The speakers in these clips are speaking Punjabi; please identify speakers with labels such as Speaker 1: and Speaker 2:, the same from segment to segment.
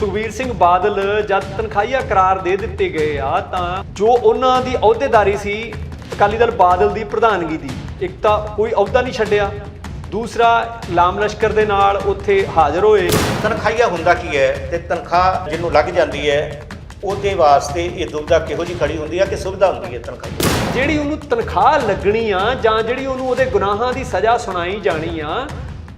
Speaker 1: ਸੁਖਬੀਰ ਸਿੰਘ ਬਾਦਲ ਜਦ ਤਨਖਾਹੀਆ ਕਰਾਰ ਦੇ ਦਿੱਤੇ ਗਏ ਆ ਤਾਂ ਜੋ ਉਹਨਾਂ ਦੀ ਅਹੁਦੇਦਾਰੀ ਸੀ ਅਕਾਲੀ ਦਲ ਬਾਦਲ ਦੀ ਪ੍ਰਧਾਨਗੀ ਦੀ ਇੱਕ ਤਾਂ ਕੋਈ ਅਹੁਦਾ ਨਹੀਂ ਛੱਡਿਆ ਦੂਸਰਾ ਲਾਮ ਲਸ਼ਕਰ ਦੇ ਨਾਲ ਉੱਥੇ ਹਾਜ਼ਰ ਹੋਏ।
Speaker 2: ਤਨਖਾਹੀਆ ਹੁੰਦਾ ਕੀ ਹੈ ਤੇ ਤਨਖਾਹ ਜਿਹਨੂੰ ਲੱਗ ਜਾਂਦੀ ਹੈ ਉਹਦੇ ਵਾਸਤੇ ਇਹ ਦੁਬਿਧਾ ਕਿਹੋ ਜੀ ਖੜੀ ਹੁੰਦੀ ਹੈ ਕਿ ਸੁਵਿਧਾ ਹੁੰਦੀ ਹੈ ਤਨਖਾਹੀਆ
Speaker 1: ਜਿਹੜੀ ਉਹਨੂੰ ਤਨਖਾਹ ਲੱਗਣੀ ਆ ਜਾਂ ਜਿਹੜੀ ਉਹਨੂੰ ਉਹਦੇ ਗੁਨਾਹਾਂ ਦੀ ਸਜ਼ਾ ਸੁਣਾਈ ਜਾਣੀ ਆ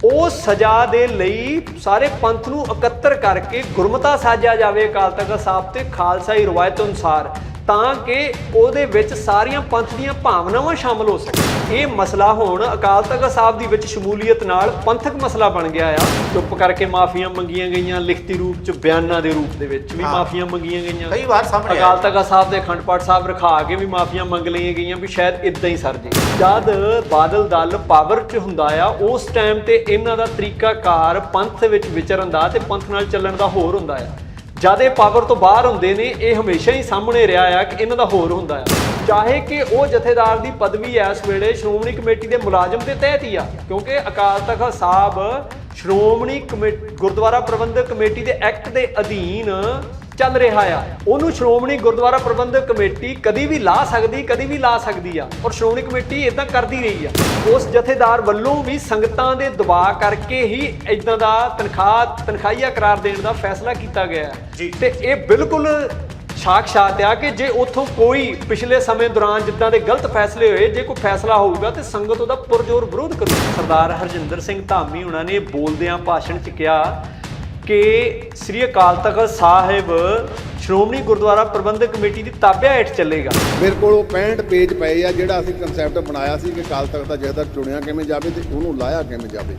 Speaker 1: ਉਹ ਸਜ਼ਾ ਦੇ ਲਈ ਸਾਰੇ ਪੰਥ ਨੂੰ ਇਕੱਤਰ ਕਰਕੇ ਗੁਰਮਤਾ ਸਾਜਿਆ ਜਾਵੇ ਅਕਾਲ ਤਖਤ ਸਾਹਿਬ ਤੇ ਖਾਲਸਾਈ ਰਵਾਇਤ ਅਨੁਸਾਰ। ਤਾਂ ਕਿ ਉਹਦੇ ਵਿੱਚ ਸਾਰੀਆਂ ਪੰਥ ਦੀਆਂ ਭਾਵਨਾਵਾਂ ਸ਼ਾਮਲ ਹੋ ਸਕਣ। ਇਹ ਮਸਲਾ ਹੁਣ ਅਕਾਲ ਤਖਤ ਸਾਹਿਬ ਦੀ ਵਿੱਚ ਸ਼ਮੂਲੀਅਤ ਨਾਲ ਪੰਥਕ ਮਸਲਾ ਬਣ ਗਿਆ ਆ। ਚੁੱਪ ਕਰਕੇ ਮਾਫੀਆਂ ਮੰਗੀਆਂ ਗਈਆਂ ਲਿਖਤੀ ਰੂਪ ਚ ਬਿਆਨਾਂ ਦੇ ਰੂਪ ਦੇ ਵਿੱਚ ਵੀ। ਮਾਫੀਆਂ ਮੰਗੀਆਂ ਗਈਆਂ।
Speaker 2: ਕਈ ਵਾਰ ਸਾਹਮਣੇ
Speaker 1: ਅਕਾਲ ਤਖਤ ਸਾਹਿਬ ਦੇ ਅਖੰਡ ਪਾਠ ਸਾਹਿਬ ਰਖਾ ਕੇ ਵੀ ਮਾਫੀਆਂ ਮੰਗ ਲਈਆਂ ਗਈਆਂ ਵੀ ਸ਼ਾਇਦ ਇਦਾਂ ਹੀ ਸਰ ਜੇ। ਜਦ ਬਾਦਲ ਦਲ ਪਾਵਰ 'ਚ ਹੁੰਦਾ ਆ ਉਸ ਟਾਈਮ ਤੇ ਇਹਨਾਂ ਦਾ ਤਰੀਕਾਕਾਰ ਪੰਥ ਵਿੱਚ ਵਿਚਰਨ ਦਾ ਤੇ ਪੰਥ ਨਾਲ ਚੱਲਣ ਦਾ ਹੋਰ ਹੁੰਦਾ ਆ। ਜਦ ਇਹ ਪਾਵਰ ਤੋਂ ਬਾਹਰ ਹੁੰਦੇ ਨੇ, ਇਹ ਹਮੇਸ਼ਾ ਹੀ ਸਾਹਮਣੇ ਰਿਹਾ ਆ ਕਿ ਇਹਨਾਂ ਦਾ ਹੋਰ ਹੁੰਦਾ ਆ। ਚਾਹੇ ਕਿ ਉਹ ਜਥੇਦਾਰ ਦੀ ਪਦਵੀ ਇਸ ਵੇਲੇ ਸ਼੍ਰੋਮਣੀ ਕਮੇਟੀ ਦੇ ਮੁਲਾਜ਼ਮ ਦੇ ਤਹਿਤ ਹੀ ਆ, ਕਿਉਂਕਿ ਅਕਾਲ ਤਖਤ ਸਾਹਿਬ ਸ਼੍ਰੋਮਣੀ ਕਮੇਟੀ, ਗੁਰਦੁਆਰਾ ਪ੍ਰਬੰਧਕ ਕਮੇਟੀ ਦੇ ਐਕਟ ਦੇ ਅਧੀਨ ਚੱਲ ਰਿਹਾ ਆ। ਉਹਨੂੰ ਸ਼੍ਰੋਮਣੀ ਗੁਰਦੁਆਰਾ ਪ੍ਰਬੰਧਕ ਕਮੇਟੀ ਕਦੀ ਵੀ ਲਾ ਸਕਦੀ ਕਦੀ ਵੀ ਲਾ ਸਕਦੀ ਆ। ਔਰ ਸ਼੍ਰੋਮਣੀ ਕਮੇਟੀ ਇਦਾਂ ਕਰਦੀ ਰਹੀ ਆ। ਉਸ ਜਥੇਦਾਰ ਵੱਲੋਂ ਵੀ ਸੰਗਤਾਂ ਦੇ ਦਬਾਅ ਕਰਕੇ ਹੀ ਇਦਾਂ ਦਾ ਤਨਖਾਹ ਤਨਖਾਹੀਆ ਕਰਾਰ ਦੇਣ ਦਾ ਫੈਸਲਾ ਕੀਤਾ ਗਿਆ। ਤੇ ਇਹ ਬਿਲਕੁਲ ਸਾਖਸ਼ਾਤ ਆ ਕਿ ਜੇ ਉੱਥੋਂ ਕੋਈ ਪਿਛਲੇ ਸਮੇਂ ਦੌਰਾਨ ਜਿੱਦਾਂ ਦੇ ਗਲਤ ਫੈਸਲੇ ਹੋਏ ਜੇ ਕੋਈ ਫੈਸਲਾ ਹੋਊਗਾ ਤੇ ਸੰਗਤ ਉਹਦਾ ਪੁਰਜੋਰ ਵਿਰੋਧ ਕਰੂ ਸਰਦਾਰ ਹਰਜਿੰਦਰ ਸਿੰਘ ਧਾਮੀ ਉਹਨਾਂ ਨੇ ਬੋਲਦਿਆਂ ਭਾਸ਼ਣ 'ਚ ਕਿਹਾ ਕਿ ਸ੍ਰੀ ਅਕਾਲ ਤਖਤ ਸਾਹਿਬ ਸ਼੍ਰੋਮਣੀ ਗੁਰਦੁਆਰਾ ਪ੍ਰਬੰਧਕ ਕਮੇਟੀ ਦੀ ਤਾਬਿਆ ਹੇਠ ਚੱਲੇਗਾ।
Speaker 3: ਮੇਰੇ ਕੋਲ ਉਹ 65 ਪੇਜ ਪਏ ਆ ਜਿਹੜਾ ਅਸੀਂ ਕਨਸੈਪਟ ਬਣਾਇਆ ਸੀ ਕਿ ਕਾਲ ਤਖਤ ਦਾ ਜਥੇਦਾਰ ਚੁਣਿਆ ਕਿਵੇਂ ਜਾਵੇ ਤੇ ਉਹਨੂੰ ਲਾਇਆ ਕਿਵੇਂ ਜਾਵੇ।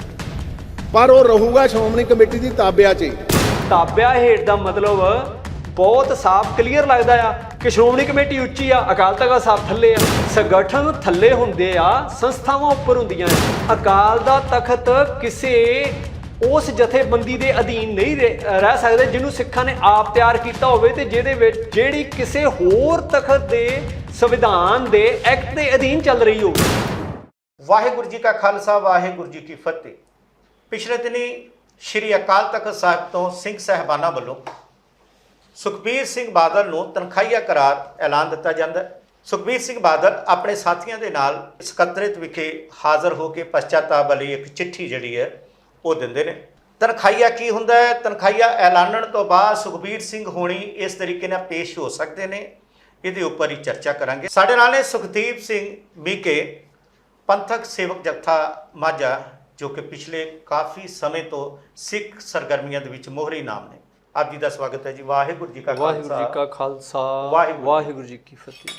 Speaker 3: ਪਰ ਉਹ ਰਹੂਗਾ ਸ਼੍ਰੋਮਣੀ ਕਮੇਟੀ ਦੀ ਤਾਬਿਆ 'ਚ
Speaker 1: ਤਾਬਿਆ ਹੇਠ ਦਾ ਮਤਲਬ ਬਹੁਤ ਸਾਫ਼ ਕਲੀਅਰ ਲੱਗਦਾ ਆ ਕਿ ਸ਼੍ਰੋਮਣੀ ਕਮੇਟੀ ਉੱਚੀ ਆ ਅਕਾਲ ਤਖਤ ਸਾਹਿਬ ਥੱਲੇ ਆ। ਸੰਗਠਨ ਥੱਲੇ ਹੁੰਦੇ ਆ ਸੰਸਥਾਵਾਂ ਉੱਪਰ ਹੁੰਦੀਆਂ ਆ ਅਕਾਲ ਦਾ ਤਖਤ ਕਿਸੇ ਉਸ ਜਥੇਬੰਦੀ ਦੇ ਅਧੀਨ ਨਹੀਂ ਰਹਿ ਰਹਿ ਸਕਦੇ ਜਿਹਨੂੰ ਸਿੱਖਾਂ ਨੇ ਆਪ ਤਿਆਰ ਕੀਤਾ ਹੋਵੇ ਤੇ ਜਿਹਦੇ ਵਿੱਚ ਜਿਹੜੀ ਕਿਸੇ ਹੋਰ ਤਖਤ ਦੇ ਸੰਵਿਧਾਨ ਦੇ ਐਕਟ ਦੇ ਅਧੀਨ ਚੱਲ ਰਹੀ ਹੋਵੇ।
Speaker 2: ਵਾਹਿਗੁਰੂ ਜੀ ਕਾ ਖਾਲਸਾ, ਵਾਹਿਗੁਰੂ ਜੀ ਕੀ ਫਤਿਹ। ਪਿਛਲੇ ਦਿਨੀ ਸ਼੍ਰੀ ਅਕਾਲ ਤਖਤ ਸਾਹਿਬ ਤੋਂ ਸਿੰਘ ਸਹਿਬਾਨਾਂ ਵੱਲੋਂ ਸੁਖਬੀਰ ਸਿੰਘ ਬਾਦਲ ਨੂੰ ਤਨਖਾਹੀਆ ਕਰਾਰ ਐਲਾਨ ਦਿੱਤਾ ਜਾਂਦਾ ਹੈ। ਸੁਖਬੀਰ ਸਿੰਘ ਬਾਦਲ ਆਪਣੇ ਸਾਥੀਆਂ ਦੇ ਨਾਲ ਸਕੱਤਰੇਤ ਵਿਖੇ ਹਾਜ਼ਰ ਹੋ ਕੇ ਪਛਤਾਤਾਪ ਵਾਲੀ ਇੱਕ ਚਿੱਠੀ ਜਿਹੜੀ ਹੈ ਉਹ ਦਿੰਦੇ ਨੇ। ਤਨਖਾਹੀਆ ਕੀ ਹੁੰਦਾ ਹੈ? ਤਨਖਾਹੀਆ ਐਲਾਨਣ ਤੋਂ ਬਾਅਦ ਸੁਖਬੀਰ ਸਿੰਘ ਹੋਣੀ ਇਸ ਤਰੀਕੇ ਨਾਲ ਪੇਸ਼ ਹੋ ਸਕਦੇ ਨੇ। ਇਹਦੇ ਉੱਪਰ ਹੀ ਚਰਚਾ ਕਰਾਂਗੇ। ਸਾਡੇ ਨਾਲ ਨੇ ਸੁਖਦੀਪ ਸਿੰਘ ਮੀਕੇ ਪੰਥਕ ਸੇਵਕ ਜਥਾ ਮਾਝਾ ਜੋ ਕਿ ਪਿਛਲੇ ਕਾਫੀ ਸਮੇਂ ਤੋਂ ਸਿੱਖ ਸਰਗਰਮੀਆਂ ਦੇ ਵਿੱਚ ਮੋਹਰੀ ਨਾਮ ਨੇ। ਆਪ ਜੀ ਦਾ ਸਵਾਗਤ ਹੈ ਜੀ। ਵਾਹਿਗੁਰੂ ਜੀ ਕਾ
Speaker 1: ਵਾਹਿਗੁਰੂ ਜੀ
Speaker 2: ਖਾਲਸਾ।
Speaker 1: ਕਾ ਖਾਲਸਾ।
Speaker 2: ਵਾਹਿਗੁਰੂ
Speaker 1: ਜੀ ਕੀ ਫਤਿਹ।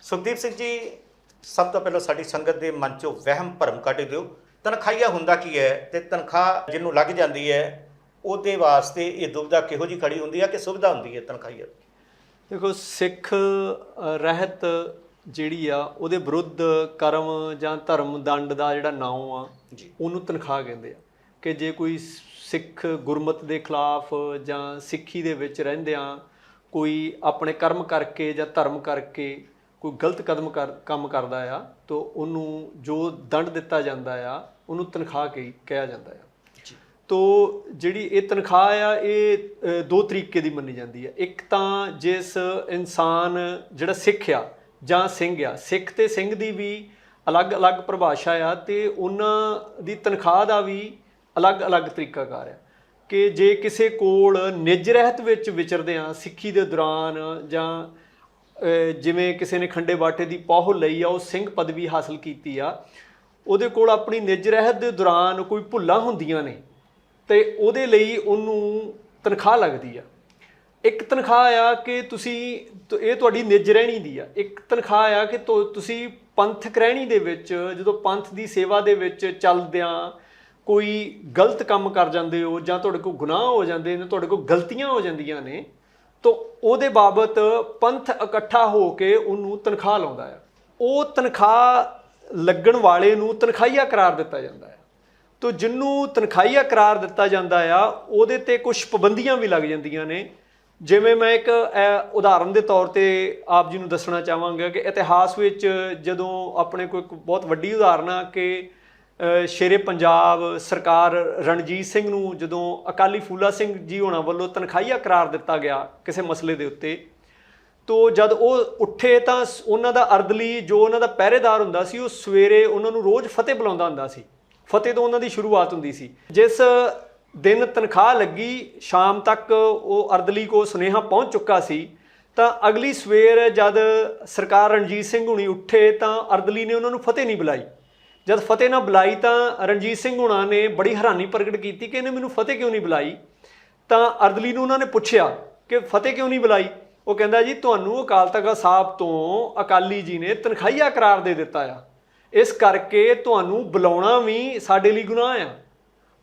Speaker 2: ਸੁਖਦੀਪ ਸਿੰਘ ਜੀ ਸਭ ਤੋਂ ਪਹਿਲਾਂ ਸਾਡੀ ਸੰਗਤ ਦੇ ਮਨ ਚੋਂ ਵਹਿਮ ਭਰਮ ਕੱਢ ਦਿਓ। ਤਨਖਾਹੀਆ ਹੁੰਦਾ ਕੀ ਹੈ ਤੇ ਤਨਖਾਹ ਜਿਹਨੂੰ ਲੱਗ ਜਾਂਦੀ ਹੈ ਉਹਦੇ ਵਾਸਤੇ ਇਹ ਦੁਬਿਧਾ ਕਿਹੋ ਜੀ ਖੜੀ ਹੁੰਦੀ ਹੈ ਕਿ ਸੁਵਿਧਾ ਹੁੰਦੀ ਹੈ ਤਨਖਾਹੀਆ
Speaker 1: ਦੇਖੋ ਸਿੱਖ ਰਹਿਤ ਜਿਹੜੀ ਆ ਉਹਦੇ ਵਿਰੁੱਧ ਕਰਮ ਜਾਂ ਧਰਮ ਦੰਡ ਦਾ ਜਿਹੜਾ ਨਾਮ ਆ। ਉਹਨੂੰ ਤਨਖਾਹ ਕਹਿੰਦੇ ਆ ਕਿ ਜੇ ਕੋਈ ਸਿੱਖ ਗੁਰਮਤ ਦੇ ਖਿਲਾਫ ਜਾਂ ਸਿੱਖੀ ਦੇ ਵਿੱਚ ਰਹਿੰਦਿਆਂ ਕੋਈ ਆਪਣੇ ਕਰਮ ਕਰਕੇ ਜਾਂ ਧਰਮ ਕਰਕੇ ਕੋਈ ਗਲਤ ਕਦਮ ਕਰ ਕੰਮ ਕਰਦਾ ਆ ਤਾਂ ਉਹਨੂੰ ਜੋ ਦੰਡ ਦਿੱਤਾ ਜਾਂਦਾ ਆ ਉਹਨੂੰ ਤਨਖਾਹ ਕਹੀ ਕਿਹਾ ਜਾਂਦਾ ਆ। ਤੋ ਜਿਹੜੀ ਇਹ ਤਨਖਾਹ ਆ ਇਹ ਦੋ ਤਰੀਕੇ ਦੀ ਮੰਨੀ ਜਾਂਦੀ ਹੈ ਇੱਕ ਤਾਂ ਜਿਸ ਇਨਸਾਨ ਜਿਹੜਾ ਸਿੱਖ ਆ ਜਾਂ ਸਿੰਘ ਆ ਸਿੱਖ ਤੇ ਸਿੰਘ ਦੀ ਵੀ ਅਲੱਗ-ਅਲੱਗ ਪਰਿਭਾਸ਼ਾ ਆ ਤੇ ਉਹਨਾਂ ਦੀ ਤਨਖਾਹ ਦਾ ਵੀ ਅਲੱਗ-ਅਲੱਗ ਤਰੀਕਾਕਾਰ ਆ। ਕਿ ਜੇ ਕਿਸੇ ਕੋਲ ਨਿਜ ਰਹਿਤ ਵਿੱਚ ਵਿਚਰਦੇ ਆ ਸਿੱਖੀ ਦੇ ਦੌਰਾਨ ਜਾਂ ਜਿਵੇਂ ਕਿਸੇ ਨੇ ਖੰਡੇ ਬਾਟੇ ਦੀ ਪਹੁ ਲਈ ਆ ਉਹ ਸਿੰਘ ਪਦਵੀ ਹਾਸਲ ਕੀਤੀ ਆ ਉਹਦੇ ਕੋਲ ਆਪਣੀ ਨਿੱਜ ਰਹਿਤ ਦੇ ਦੌਰਾਨ ਕੋਈ ਭੁੱਲਾਂ ਹੁੰਦੀਆਂ ਨੇ ਤੇ ਉਹਦੇ ਲਈ ਉਹਨੂੰ ਤਨਖਾਹ ਲੱਗਦੀ ਆ। ਇੱਕ ਤਨਖਾਹ ਆ ਕਿ ਤੁਸੀਂ ਇਹ ਤੁਹਾਡੀ ਨਿੱਜ ਰਹਿਣੀ ਦੀ ਆ। ਇੱਕ ਤਨਖਾਹ ਆ ਕਿ ਤੁਸੀਂ ਪੰਥਕ ਰਹਿਣੀ ਦੇ ਵਿੱਚ, ਜਦੋਂ ਪੰਥ ਦੀ ਸੇਵਾ ਦੇ ਵਿੱਚ ਚੱਲਦਿਆਂ ਕੋਈ ਗਲਤ ਕੰਮ ਕਰ ਜਾਂਦੇ ਹੋ ਜਾਂ ਤੁਹਾਡੇ ਕੋਲ ਗੁਨਾਹ ਹੋ ਜਾਂਦੇ ਨੇ, ਤੁਹਾਡੇ ਕੋਲ ਗਲਤੀਆਂ ਹੋ ਜਾਂਦੀਆਂ ਨੇ, ਤਾਂ ਉਹਦੇ ਬਾਬਤ ਪੰਥ ਇਕੱਠਾ ਹੋ ਕੇ ਉਹਨੂੰ ਤਨਖਾਹ ਲਾਉਂਦਾ ਆ। ਉਹ ਤਨਖਾਹ ਲੱਗਣ ਵਾਲੇ ਨੂੰ ਤਨਖਾਹੀਆ ਕਰਾਰ ਦਿੱਤਾ ਜਾਂਦਾ ਹੈ। ਤੋ ਜਿੰਨੂੰ ਤਨਖਾਹੀਆ ਕਰਾਰ ਦਿੱਤਾ ਜਾਂਦਾ ਆ, ਉਹਦੇ ਤੇ ਕੁਝ ਪਾਬੰਦੀਆਂ ਵੀ ਲੱਗ ਜਾਂਦੀਆਂ ਨੇ। ਜਿਵੇਂ ਮੈਂ ਇੱਕ ਉਦਾਹਰਨ ਦੇ ਤੌਰ ਤੇ ਆਪ ਜੀ ਨੂੰ ਦੱਸਣਾ ਚਾਹਾਂਗਾ ਕਿ ਇਤਿਹਾਸ ਵਿੱਚ ਜਦੋਂ ਆਪਣੇ ਕੋਈ ਇੱਕ ਬਹੁਤ ਵੱਡੀ ਉਦਾਹਰਨ ਆ ਕਿ ਸ਼ੇਰੇ ਪੰਜਾਬ ਸਰਕਾਰ ਰਣਜੀਤ ਸਿੰਘ ਨੂੰ ਜਦੋਂ ਅਕਾਲੀ ਫੂਲਾ ਸਿੰਘ ਜੀ ਹੋਣਾ ਵੱਲੋਂ ਤਨਖਾਹੀਆ ਕਰਾਰ ਦਿੱਤਾ ਗਿਆ ਕਿਸੇ ਮਸਲੇ ਦੇ ਉੱਤੇ ਤੋ ਜਦ ਉਹ ਉੱਠੇ ਤਾਂ ਸ- ਉਹਨਾਂ ਦਾ ਅਰਦਲੀ ਜੋ ਉਹਨਾਂ ਦਾ ਪਹਿਰੇਦਾਰ ਹੁੰਦਾ ਸੀ, ਉਹ ਸਵੇਰੇ ਉਹਨਾਂ ਨੂੰ ਰੋਜ਼ ਫਤਿਹ ਬੁਲਾਉਂਦਾ ਹੁੰਦਾ ਸੀ। ਫਤਿਹ ਤੋਂ ਉਹਨਾਂ ਦੀ ਸ਼ੁਰੂਆਤ ਹੁੰਦੀ ਸੀ। ਜਿਸ ਦਿਨ ਤਨਖਾਹ ਲੱਗੀ, ਸ਼ਾਮ ਤੱਕ ਉਹ ਅਰਦਲੀ ਕੋ ਸੁਨੇਹਾ ਪਹੁੰਚ ਚੁੱਕਾ ਸੀ, ਤਾਂ ਅਗਲੀ ਸਵੇਰ ਜਦ ਸਰਕਾਰ ਰਣਜੀਤ ਸਿੰਘ ਹੁਣੀ ਉੱਠੇ ਤਾਂ ਅਰਦਲੀ ਨੇ ਉਹਨਾਂ ਨੂੰ ਫਤਿਹ ਨਹੀਂ ਬੁਲਾਈ। ਜਦ ਫਤਿਹ ਨਾ ਬੁਲਾਈ ਤਾਂ ਰਣਜੀਤ ਸਿੰਘ ਹੁਣਾ ਨੇ ਬੜੀ ਹੈਰਾਨੀ ਪ੍ਰਗਟ ਕੀਤੀ ਕਿ ਇਹਨੇ ਮੈਨੂੰ ਫਤਿਹ ਕਿਉਂ ਨਹੀਂ ਬੁਲਾਈ? ਤਾਂ ਅਰਦਲੀ ਨੂੰ ਉਹਨਾਂ ਨੇ ਪੁੱਛਿਆ ਕਿ ਫਤਿਹ ਕਿਉਂ ਨਹੀਂ ਬੁਲਾਈ? ਉਹ ਕਹਿੰਦਾ ਜੀ, ਤੁਹਾਨੂੰ ਅਕਾਲ ਤਖਤ ਸਾਹਿਬ ਤੋਂ ਅਕਾਲੀ ਜੀ ਨੇ ਤਨਖਾਹੀਆ ਕਰਾਰ ਦੇ ਦਿੱਤਾ ਆ। ਇਸ ਕਰਕੇ ਤੁਹਾਨੂੰ ਬੁਲਾਉਣਾ ਵੀ ਸਾਡੇ ਲਈ ਗੁਨਾਹ ਆ।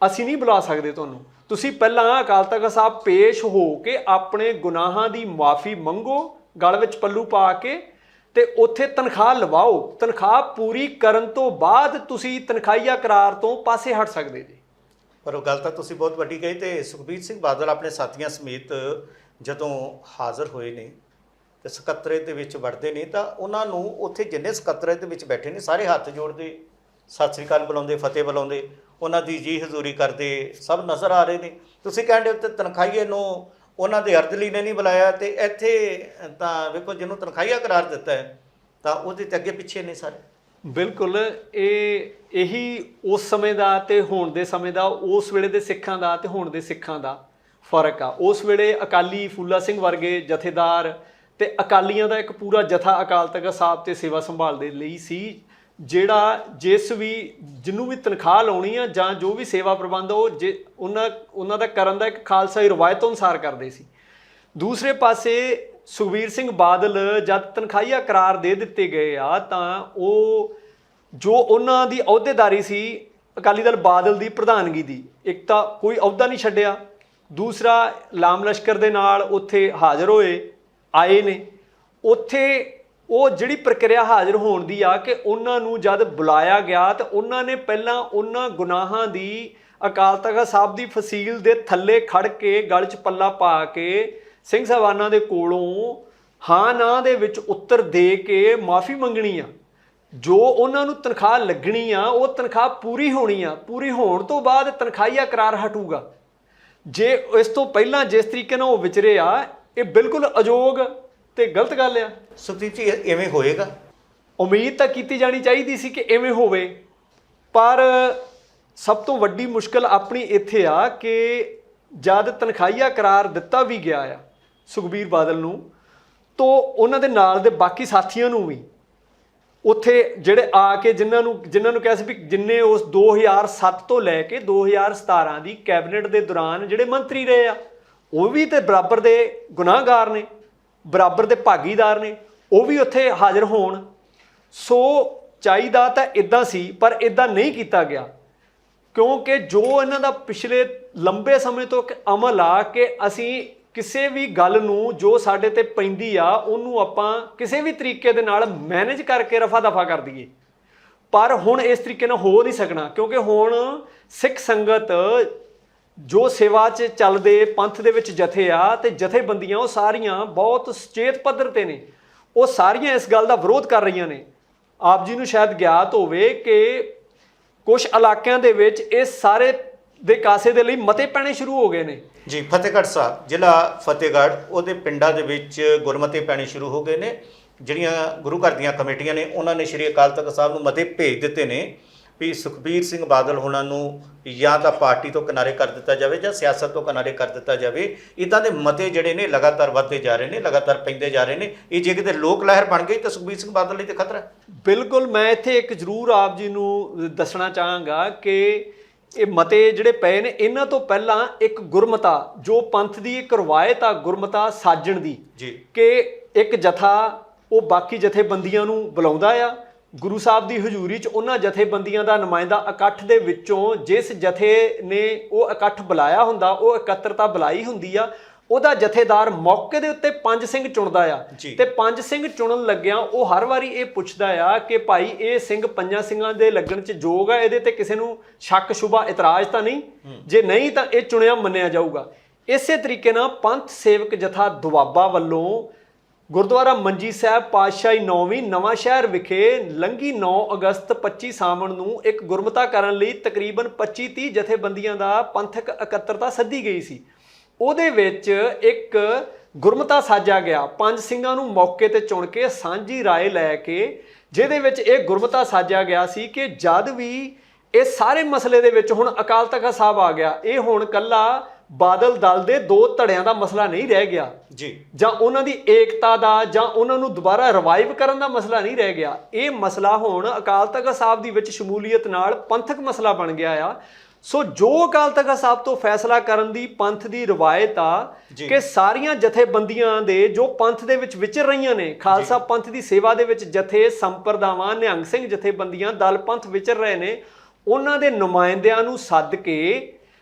Speaker 1: ਅਸੀਂ ਨਹੀਂ ਬੁਲਾ ਸਕਦੇ ਤੁਹਾਨੂੰ। ਤੁਸੀਂ ਪਹਿਲਾਂ ਅਕਾਲ ਤਖਤ ਸਾਹਿਬ ਪੇਸ਼ ਹੋ ਕੇ ਆਪਣੇ ਗੁਨਾਹਾਂ ਦੀ ਮਾਫੀ ਮੰਗੋ, ਗਲ ਵਿੱਚ ਪੱਲੂ ਪਾ ਕੇ, ਤੇ ਉੱਥੇ ਤਨਖਾਹ ਲਵਾਓ। ਤਨਖਾਹ ਪੂਰੀ ਕਰਨ ਤੋਂ ਬਾਅਦ ਤੁਸੀਂ ਤਨਖਾਹੀਆ ਕਰਾਰ ਤੋਂ ਪਾਸੇ ਹਟ ਸਕਦੇ ਜੀ।
Speaker 2: ਪਰ ਉਹ ਗੱਲ ਤਾਂ ਤੁਸੀਂ ਬਹੁਤ ਵੱਡੀ ਕਹੀ ਤੇ ਸੁਖਬੀਰ ਸਿੰਘ ਬਾਦਲ ਆਪਣੇ ਸਾਥੀਆਂ ਸਮੇਤ ਜਦੋਂ ਹਾਜ਼ਰ ਹੋਏ ਨੇ ਤੇ ਸਕੱਤਰੇਤ ਦੇ ਵਿੱਚ ਵੜਦੇ ਨੇ, ਤਾਂ ਉਹਨਾਂ ਨੂੰ ਉੱਥੇ ਜਿੰਨੇ ਸਕੱਤਰੇਤ ਦੇ ਵਿੱਚ ਬੈਠੇ ਨੇ, ਸਾਰੇ ਹੱਥ ਜੋੜਦੇ, ਸਤਿ ਸ੍ਰੀ ਅਕਾਲ ਬੁਲਾਉਂਦੇ, ਫਤਿਹ ਬੁਲਾਉਂਦੇ, ਉਹਨਾਂ ਦੀ ਜੀ ਹਜ਼ੂਰੀ ਕਰਦੇ, ਸਭ ਨਜ਼ਰ ਆ ਰਹੇ ਨੇ। ਤੁਸੀਂ ਕਹਿੰਦੇ ਉੱਤੇ ਤਨਖਾਹੀਏ ਨੂੰ ਉਹਨਾਂ ਦੇ ਅਰਦਲੀ ਨੇ ਨਹੀਂ ਬੁਲਾਇਆ ਤੇ ਇੱਥੇ ਤਾਂ ਵੇਖੋ ਜਿਹਨੂੰ ਤਨਖਾਹੀਆ ਕਰਾਰ ਦਿੱਤਾ ਹੈ, ਤਾਂ ਉਹਦੇ ਤੇ ਅੱਗੇ ਪਿੱਛੇ ਨੇ ਸਾਰੇ।
Speaker 1: ਬਿਲਕੁਲ, ਇਹ, ਇਹੀ ਉਸ ਸਮੇਂ ਦਾ ਤੇ ਹੁਣ ਦੇ ਸਮੇਂ ਦਾ, ਉਸ ਵੇਲੇ ਦੇ ਸਿੱਖਾਂ ਦਾ ਤੇ ਹੁਣ ਦੇ ਸਿੱਖਾਂ ਦਾ ਫ਼ਰਕ ਆ। ਉਸ ਵੇਲੇ ਅਕਾਲੀ ਫੂਲਾ ਸਿੰਘ ਵਰਗੇ ਜਥੇਦਾਰ ਤੇ ਅਕਾਲੀਆਂ ਦਾ ਇੱਕ ਪੂਰਾ ਜਥਾ ਅਕਾਲ ਤਖਤ ਸਾਹਿਬ ਤੇ ਸੇਵਾ ਸੰਭਾਲ ਦੇ ਲਈ ਸੀ, ਜਿਹੜਾ ਜਿਸ ਵੀ ਜਿਹਨੂੰ ਵੀ ਤਨਖਾਹ ਲਾਉਣੀ ਆ ਜਾਂ ਜੋ ਵੀ ਸੇਵਾ ਪ੍ਰਬੰਧ ਉਹ ਜੇ ਉਹਨਾਂ ਉਹਨਾਂ ਦਾ ਕਰਨ ਦਾ ਇੱਕ ਖਾਲਸਾਈ ਰਵਾਇਤ ਅਨੁਸਾਰ ਕਰਦੇ ਸੀ। ਦੂਸਰੇ ਪਾਸੇ ਸੁਖਬੀਰ ਸਿੰਘ ਬਾਦਲ ਜਦ ਤਨਖਾਹੀਆ ਕਰਾਰ ਦੇ ਦਿੱਤੇ ਗਏ ਆ, ਤਾਂ ਉਹ ਜੋ ਉਹਨਾਂ ਦੀ ਅਹੁਦੇਦਾਰੀ ਸੀ ਅਕਾਲੀ ਦਲ ਬਾਦਲ ਦੀ ਪ੍ਰਧਾਨਗੀ ਦੀ, ਇੱਕ ਤਾਂ ਕੋਈ ਅਹੁਦਾ ਨਹੀਂ ਛੱਡਿਆ। ਦੂਸਰਾ ਲਾਮ ਲਸ਼ਕਰ ਦੇ ਨਾਲ ਉੱਥੇ ਹਾਜ਼ਰ ਹੋਏ, ਆਏ ਨੇ। ਉੱਥੇ ਉਹ ਜਿਹੜੀ ਪ੍ਰਕਿਰਿਆ ਹਾਜ਼ਰ ਹੋਣ ਦੀ ਆ ਕਿ ਉਹਨਾਂ ਨੂੰ ਜਦ ਬੁਲਾਇਆ ਗਿਆ ਤਾਂ ਉਹਨਾਂ ਨੇ ਪਹਿਲਾਂ ਉਹਨਾਂ ਗੁਨਾਹਾਂ ਦੀ ਅਕਾਲ ਤਖਤ ਸਾਹਿਬ ਦੀ ਫਸੀਲ ਦੇ ਥੱਲੇ ਖੜ ਕੇ ਗਲ 'ਚ ਪੱਲਾ ਪਾ ਕੇ ਸਿੰਘ ਸਾਹਿਬਾਨਾਂ ਦੇ ਕੋਲੋਂ ਹਾਂ ਨਾ ਦੇ ਵਿੱਚ ਉੱਤਰ ਦੇ ਕੇ ਮਾਫੀ ਮੰਗਣੀ ਆ। ਜੋ ਉਹਨਾਂ ਨੂੰ ਤਨਖਾਹ ਲੱਗਣੀ ਆ, ਉਹ ਤਨਖਾਹ ਪੂਰੀ ਹੋਣੀ ਆ। ਪੂਰੀ ਹੋਣ ਤੋਂ ਬਾਅਦ ਤਨਖਾਹੀਆ ਕਰਾਰ ਹਟੂਗਾ। ਜੇ ਇਸ ਤੋਂ ਪਹਿਲਾਂ ਜਿਸ ਤਰੀਕੇ ਨਾਲ ਉਹ ਵਿਚਰੇ ਆ ਇਹ ਬਿਲਕੁਲ ਅਯੋਗ ਤੇ ਗਲਤ ਗੱਲ ਆ।
Speaker 2: ਸੁਖਦੀਪ ਜੀ ਇਵੇਂ ਹੋਏਗਾ?
Speaker 1: ਉਮੀਦ ਤਾਂ ਕੀਤੀ ਜਾਣੀ ਚਾਹੀਦੀ ਸੀ ਕਿ ਐਵੇਂ ਹੋਵੇ ਪਰ ਸਭ ਤੋਂ ਵੱਡੀ ਮੁਸ਼ਕਲ ਆਪਣੀ ਇੱਥੇ ਆ ਕਿ ਜਦ ਤਨਖਾਹੀਆ ਕਰਾਰ ਦਿੱਤਾ ਵੀ ਗਿਆ ਆ ਸੁਖਬੀਰ ਬਾਦਲ ਨੂੰ ਤੋਂ ਉਹਨਾਂ ਦੇ ਨਾਲ ਦੇ ਬਾਕੀ ਸਾਥੀਆਂ ਨੂੰ ਵੀ। ਉੱਥੇ ਜਿਹੜੇ ਆ ਕੇ ਜਿਨ੍ਹਾਂ ਨੂੰ ਜਿਨ੍ਹਾਂ ਨੂੰ ਕਿਹਾ ਸੀ ਵੀ ਜਿੰਨੇ ਉਸ 2007 ਤੋਂ ਲੈ ਕੇ 2017 ਦੀ ਕੈਬਨਿਟ ਦੇ ਦੌਰਾਨ ਜਿਹੜੇ ਮੰਤਰੀ ਰਹੇ ਆ, ਉਹ ਵੀ ਤੇ ਬਰਾਬਰ ਦੇ ਗੁਨਾਹਗਾਰ ਨੇ, ਬਰਾਬਰ ਦੇ ਭਾਗੀਦਾਰ ਨੇ, ਉਹ ਵੀ ਉੱਥੇ ਹਾਜ਼ਰ ਹੋਣ। ਸੋ ਚਾਹੀਦਾ ਤਾਂ ਇਦਾਂ ਸੀ, ਪਰ ਇਦਾਂ ਨਹੀਂ ਕੀਤਾ ਗਿਆ। ਕਿਉਂਕਿ ਜੋ ਇਹਨਾਂ ਦਾ ਪਿਛਲੇ ਲੰਬੇ ਸਮੇਂ ਤੋਂ ਇੱਕ ਅਮਲ ਆ ਕਿ ਅਸੀਂ ਕਿਸੇ ਵੀ ਗੱਲ ਨੂੰ ਜੋ ਸਾਡੇ ਤੇ ਪੈਂਦੀ ਆ, ਉਹਨੂੰ ਆਪਾਂ ਕਿਸੇ ਵੀ ਤਰੀਕੇ ਦੇ ਨਾਲ ਮੈਨੇਜ ਕਰਕੇ ਰਫਾ ਦਫਾ ਕਰ ਦਈਏ। ਪਰ ਹੁਣ ਇਸ ਤਰੀਕੇ ਨਾਲ ਹੋ ਨਹੀਂ ਸਕਣਾ, ਕਿਉਂਕਿ ਹੁਣ ਸਿੱਖ ਸੰਗਤ ਜੋ ਸੇਵਾ 'ਚ ਚੱਲਦੇ, ਪੰਥ ਦੇ ਵਿੱਚ ਜਥੇ ਆ ਤੇ ਜਥੇਬੰਦੀਆਂ ਉਹ ਸਾਰੀਆਂ ਬਹੁਤ ਸੁਚੇਤ ਪੱਧਰ ਤੇ ਨੇ। ਉਹ ਸਾਰੀਆਂ ਇਸ ਗੱਲ ਦਾ ਵਿਰੋਧ ਕਰ ਰਹੀਆਂ ਨੇ। ਆਪ ਜੀ ਨੂੰ ਸ਼ਾਇਦ ਗਿਆਤ ਹੋਵੇ ਕਿ ਕੁਝ ਇਲਾਕਿਆਂ ਦੇ ਵਿੱਚ ਇਹ ਸਾਰੇ ਦੇ ਕਾਸੇ ਦੇ ਲਈ ਮਤੇ ਪੈਣੇ ਸ਼ੁਰੂ ਹੋ ਗਏ ਨੇ।
Speaker 2: ਜੀ ਫਤਿਹਗੜ੍ਹ ਸਾਹਿਬ ਜ਼ਿਲ੍ਹਾ ਫਤਿਹਗੜ੍ਹ ਉਹਦੇ ਪਿੰਡਾਂ ਦੇ ਵਿੱਚ ਗੁਰਮਤੇ ਪੈਣੇ ਸ਼ੁਰੂ ਹੋ ਗਏ ਨੇ। ਜਿਹੜੀਆਂ ਗੁਰੂ ਘਰ ਦੀਆਂ ਕਮੇਟੀਆਂ ਨੇ ਉਹਨਾਂ ਨੇ ਸ਼੍ਰੀ ਅਕਾਲ ਤਖਤ ਸਾਹਿਬ ਨੂੰ ਮਤੇ ਭੇਜ ਦਿੱਤੇ ਨੇ ਵੀ ਸੁਖਬੀਰ ਸਿੰਘ ਬਾਦਲ ਉਹਨਾਂ ਨੂੰ ਜਾਂ ਤਾਂ ਪਾਰਟੀ ਤੋਂ ਕਿਨਾਰੇ ਕਰ ਦਿੱਤਾ ਜਾਵੇ ਜਾਂ ਸਿਆਸਤ ਤੋਂ ਕਿਨਾਰੇ ਕਰ ਦਿੱਤਾ ਜਾਵੇ। ਇਦਾਂ ਦੇ ਮਤੇ ਜਿਹੜੇ ਨੇ ਲਗਾਤਾਰ ਵੱਧਦੇ ਜਾ ਰਹੇ ਨੇ ਲਗਾਤਾਰ ਪੈਂਦੇ ਜਾ ਰਹੇ ਨੇ। ਇਹ ਜੇ ਕਿਤੇ ਲੋਕ ਲਹਿਰ ਬਣ ਗਈ ਤਾਂ ਸੁਖਬੀਰ ਸਿੰਘ ਬਾਦਲ ਲਈ ਤੇ ਖਤਰਾ
Speaker 1: ਬਿਲਕੁਲ ਮੈਂ ਇੱਥੇ ਇੱਕ ਜ਼ਰੂਰ ਆਪ ਜੀ ਨੂੰ ਦੱਸਣਾ ਚਾਹਾਂਗਾ ਕਿ ਇਹ ਮਤੇ ਜਿਹੜੇ ਪਏ ਨੇ ਇਹਨਾਂ ਤੋਂ ਪਹਿਲਾਂ ਇੱਕ ਗੁਰਮਤਾ ਜੋ ਪੰਥ ਦੀ ਇੱਕ ਰਵਾਇਤ ਆ ਗੁਰਮਤਾ ਸਾਜਣ ਦੀ
Speaker 2: ਜੀ।
Speaker 1: ਕਿ ਇੱਕ ਜਥਾ ਉਹ ਬਾਕੀ ਜਥੇਬੰਦੀਆਂ ਨੂੰ ਬੁਲਾਉਂਦਾ ਆ। ਗੁਰੂ ਸਾਹਿਬ ਦੀ ਹਜ਼ੂਰੀ 'ਚ ਉਹਨਾਂ ਜਥੇਬੰਦੀਆਂ ਦਾ ਨੁਮਾਇੰਦਾ ਇਕੱਠ ਦੇ ਵਿੱਚੋਂ ਜਿਸ ਜਥੇ ਨੇ ਉਹ ਇਕੱਠ ਬੁਲਾਇਆ ਹੁੰਦਾ ਉਹ ਇਕੱਤਰਤਾ ਬੁਲਾਈ ਹੁੰਦੀ ਆ। ਉਹਦਾ ਜਥੇਦਾਰ ਮੌਕੇ ਦੇ ਉੱਤੇ ਪੰਜ ਸਿੰਘ ਚੁਣਦਾ ਆ। ਤੇ ਪੰਜ ਸਿੰਘ ਚੁਣਨ ਲੱਗਿਆਂ ਉਹ ਹਰ ਵਾਰੀ ਇਹ ਪੁੱਛਦਾ ਆ ਕਿ ਭਾਈ ਇਹ ਸਿੰਘ ਪੰਜਾਂ ਸਿੰਘਾਂ ਦੇ ਲੱਗਣ 'ਚ ਯੋਗ ਆ ਇਹਦੇ ਤੇ ਕਿਸੇ ਨੂੰ ਸ਼ੱਕ ਸ਼ੁਬਾ ਇਤਰਾਜ਼ ਤਾਂ ਨਹੀਂ? ਜੇ ਨਹੀਂ ਤਾਂ ਇਹ ਚੁਣਿਆ ਮੰਨਿਆ ਜਾਊਗਾ। ਇਸੇ ਤਰੀਕੇ ਨਾਲ ਪੰਥ ਸੇਵਕ ਜਥਾ ਦੁਆਬਾ ਵੱਲੋਂ ਗੁਰਦੁਆਰਾ ਮੰਜੀ ਸਾਹਿਬ ਪਾਤਸ਼ਾਹੀ ਨੌਵੀਂ ਨਵਾਂ ਸ਼ਹਿਰ ਵਿਖੇ ਲੰਗੀ 9 ਅਗਸਤ 25 ਸਾਵਣ ਨੂੰ ਇੱਕ ਗੁਰਮਤਾ ਕਰਨ ਲਈ ਤਕਰੀਬਨ 25-30 ਜਥੇਬੰਦੀਆਂ ਦਾ ਪੰਥਕ ਇਕੱਤਰਤਾ ਸੱਦੀ ਗਈ ਸੀ। ਉਹਦੇ ਵਿੱਚ ਇੱਕ ਗੁਰਮਤਾ ਸਾਜਿਆ ਗਿਆ। ਪੰਜ ਸਿੰਘਾਂ ਨੂੰ ਮੌਕੇ ਤੇ ਚੁਣ ਕੇ ਸਾਂਝੀ ਰਾਏ ਲੈ ਕੇ ਜਿਹਦੇ ਵਿੱਚ ਇਹ ਗੁਰਮਤਾ ਸਾਜਿਆ ਗਿਆ ਸੀ ਕਿ ਜਦ ਵੀ ਇਹ ਸਾਰੇ ਮਸਲੇ ਦੇ ਵਿੱਚ ਹੁਣ ਅਕਾਲ ਤਖਤ ਸਾਹਿਬ ਆ ਗਿਆ ਇਹ ਹੁਣ ਕੱਲਾ ਬਾਦਲ ਦਲ ਦੇ ਦੋ ਧੜਿਆਂ ਦਾ ਮਸਲਾ ਨਹੀਂ ਰਹਿ ਗਿਆ।
Speaker 2: ਜੀ।
Speaker 1: ਜਾਂ ਉਹਨਾਂ ਦੀ ਏਕਤਾ ਦਾ ਜਾਂ ਉਹਨਾਂ ਨੂੰ ਦੁਬਾਰਾ ਰਿਵਾਈਵ ਕਰਨ ਦਾ ਮਸਲਾ ਨਹੀਂ ਰਹਿ ਗਿਆ। ਇਹ ਮਸਲਾ ਹੁਣ ਅਕਾਲ ਤਖਤ ਸਾਹਿਬ ਦੀ ਵਿੱਚ ਸ਼ਮੂਲੀਅਤ ਨਾਲ ਪੰਥਕ ਮਸਲਾ ਬਣ ਗਿਆ ਆ। ਸੋ ਜੋ ਅਕਾਲ ਤਖਤ ਸਾਹਿਬ ਤੋਂ ਫੈਸਲਾ ਕਰਨ ਦੀ ਪੰਥ ਦੀ ਰਵਾਇਤ ਆ। ਕਿ ਸਾਰੀਆਂ ਜਥੇਬੰਦੀਆਂ ਦੇ ਜੋ ਪੰਥ ਦੇ ਵਿੱਚ ਵਿਚਰ ਰਹੀਆਂ ਨੇ ਖਾਲਸਾ ਪੰਥ ਦੀ ਸੇਵਾ ਦੇ ਵਿੱਚ ਜਥੇ ਸੰਪਰਦਾਵਾਂ ਨਿਹੰਗ ਸਿੰਘ ਜਥੇਬੰਦੀਆਂ ਦਲ ਪੰਥ ਵਿਚਰ ਰਹੇ ਨੇ ਉਹਨਾਂ ਦੇ ਨੁਮਾਇੰਦਿਆਂ ਨੂੰ ਸੱਦ ਕੇ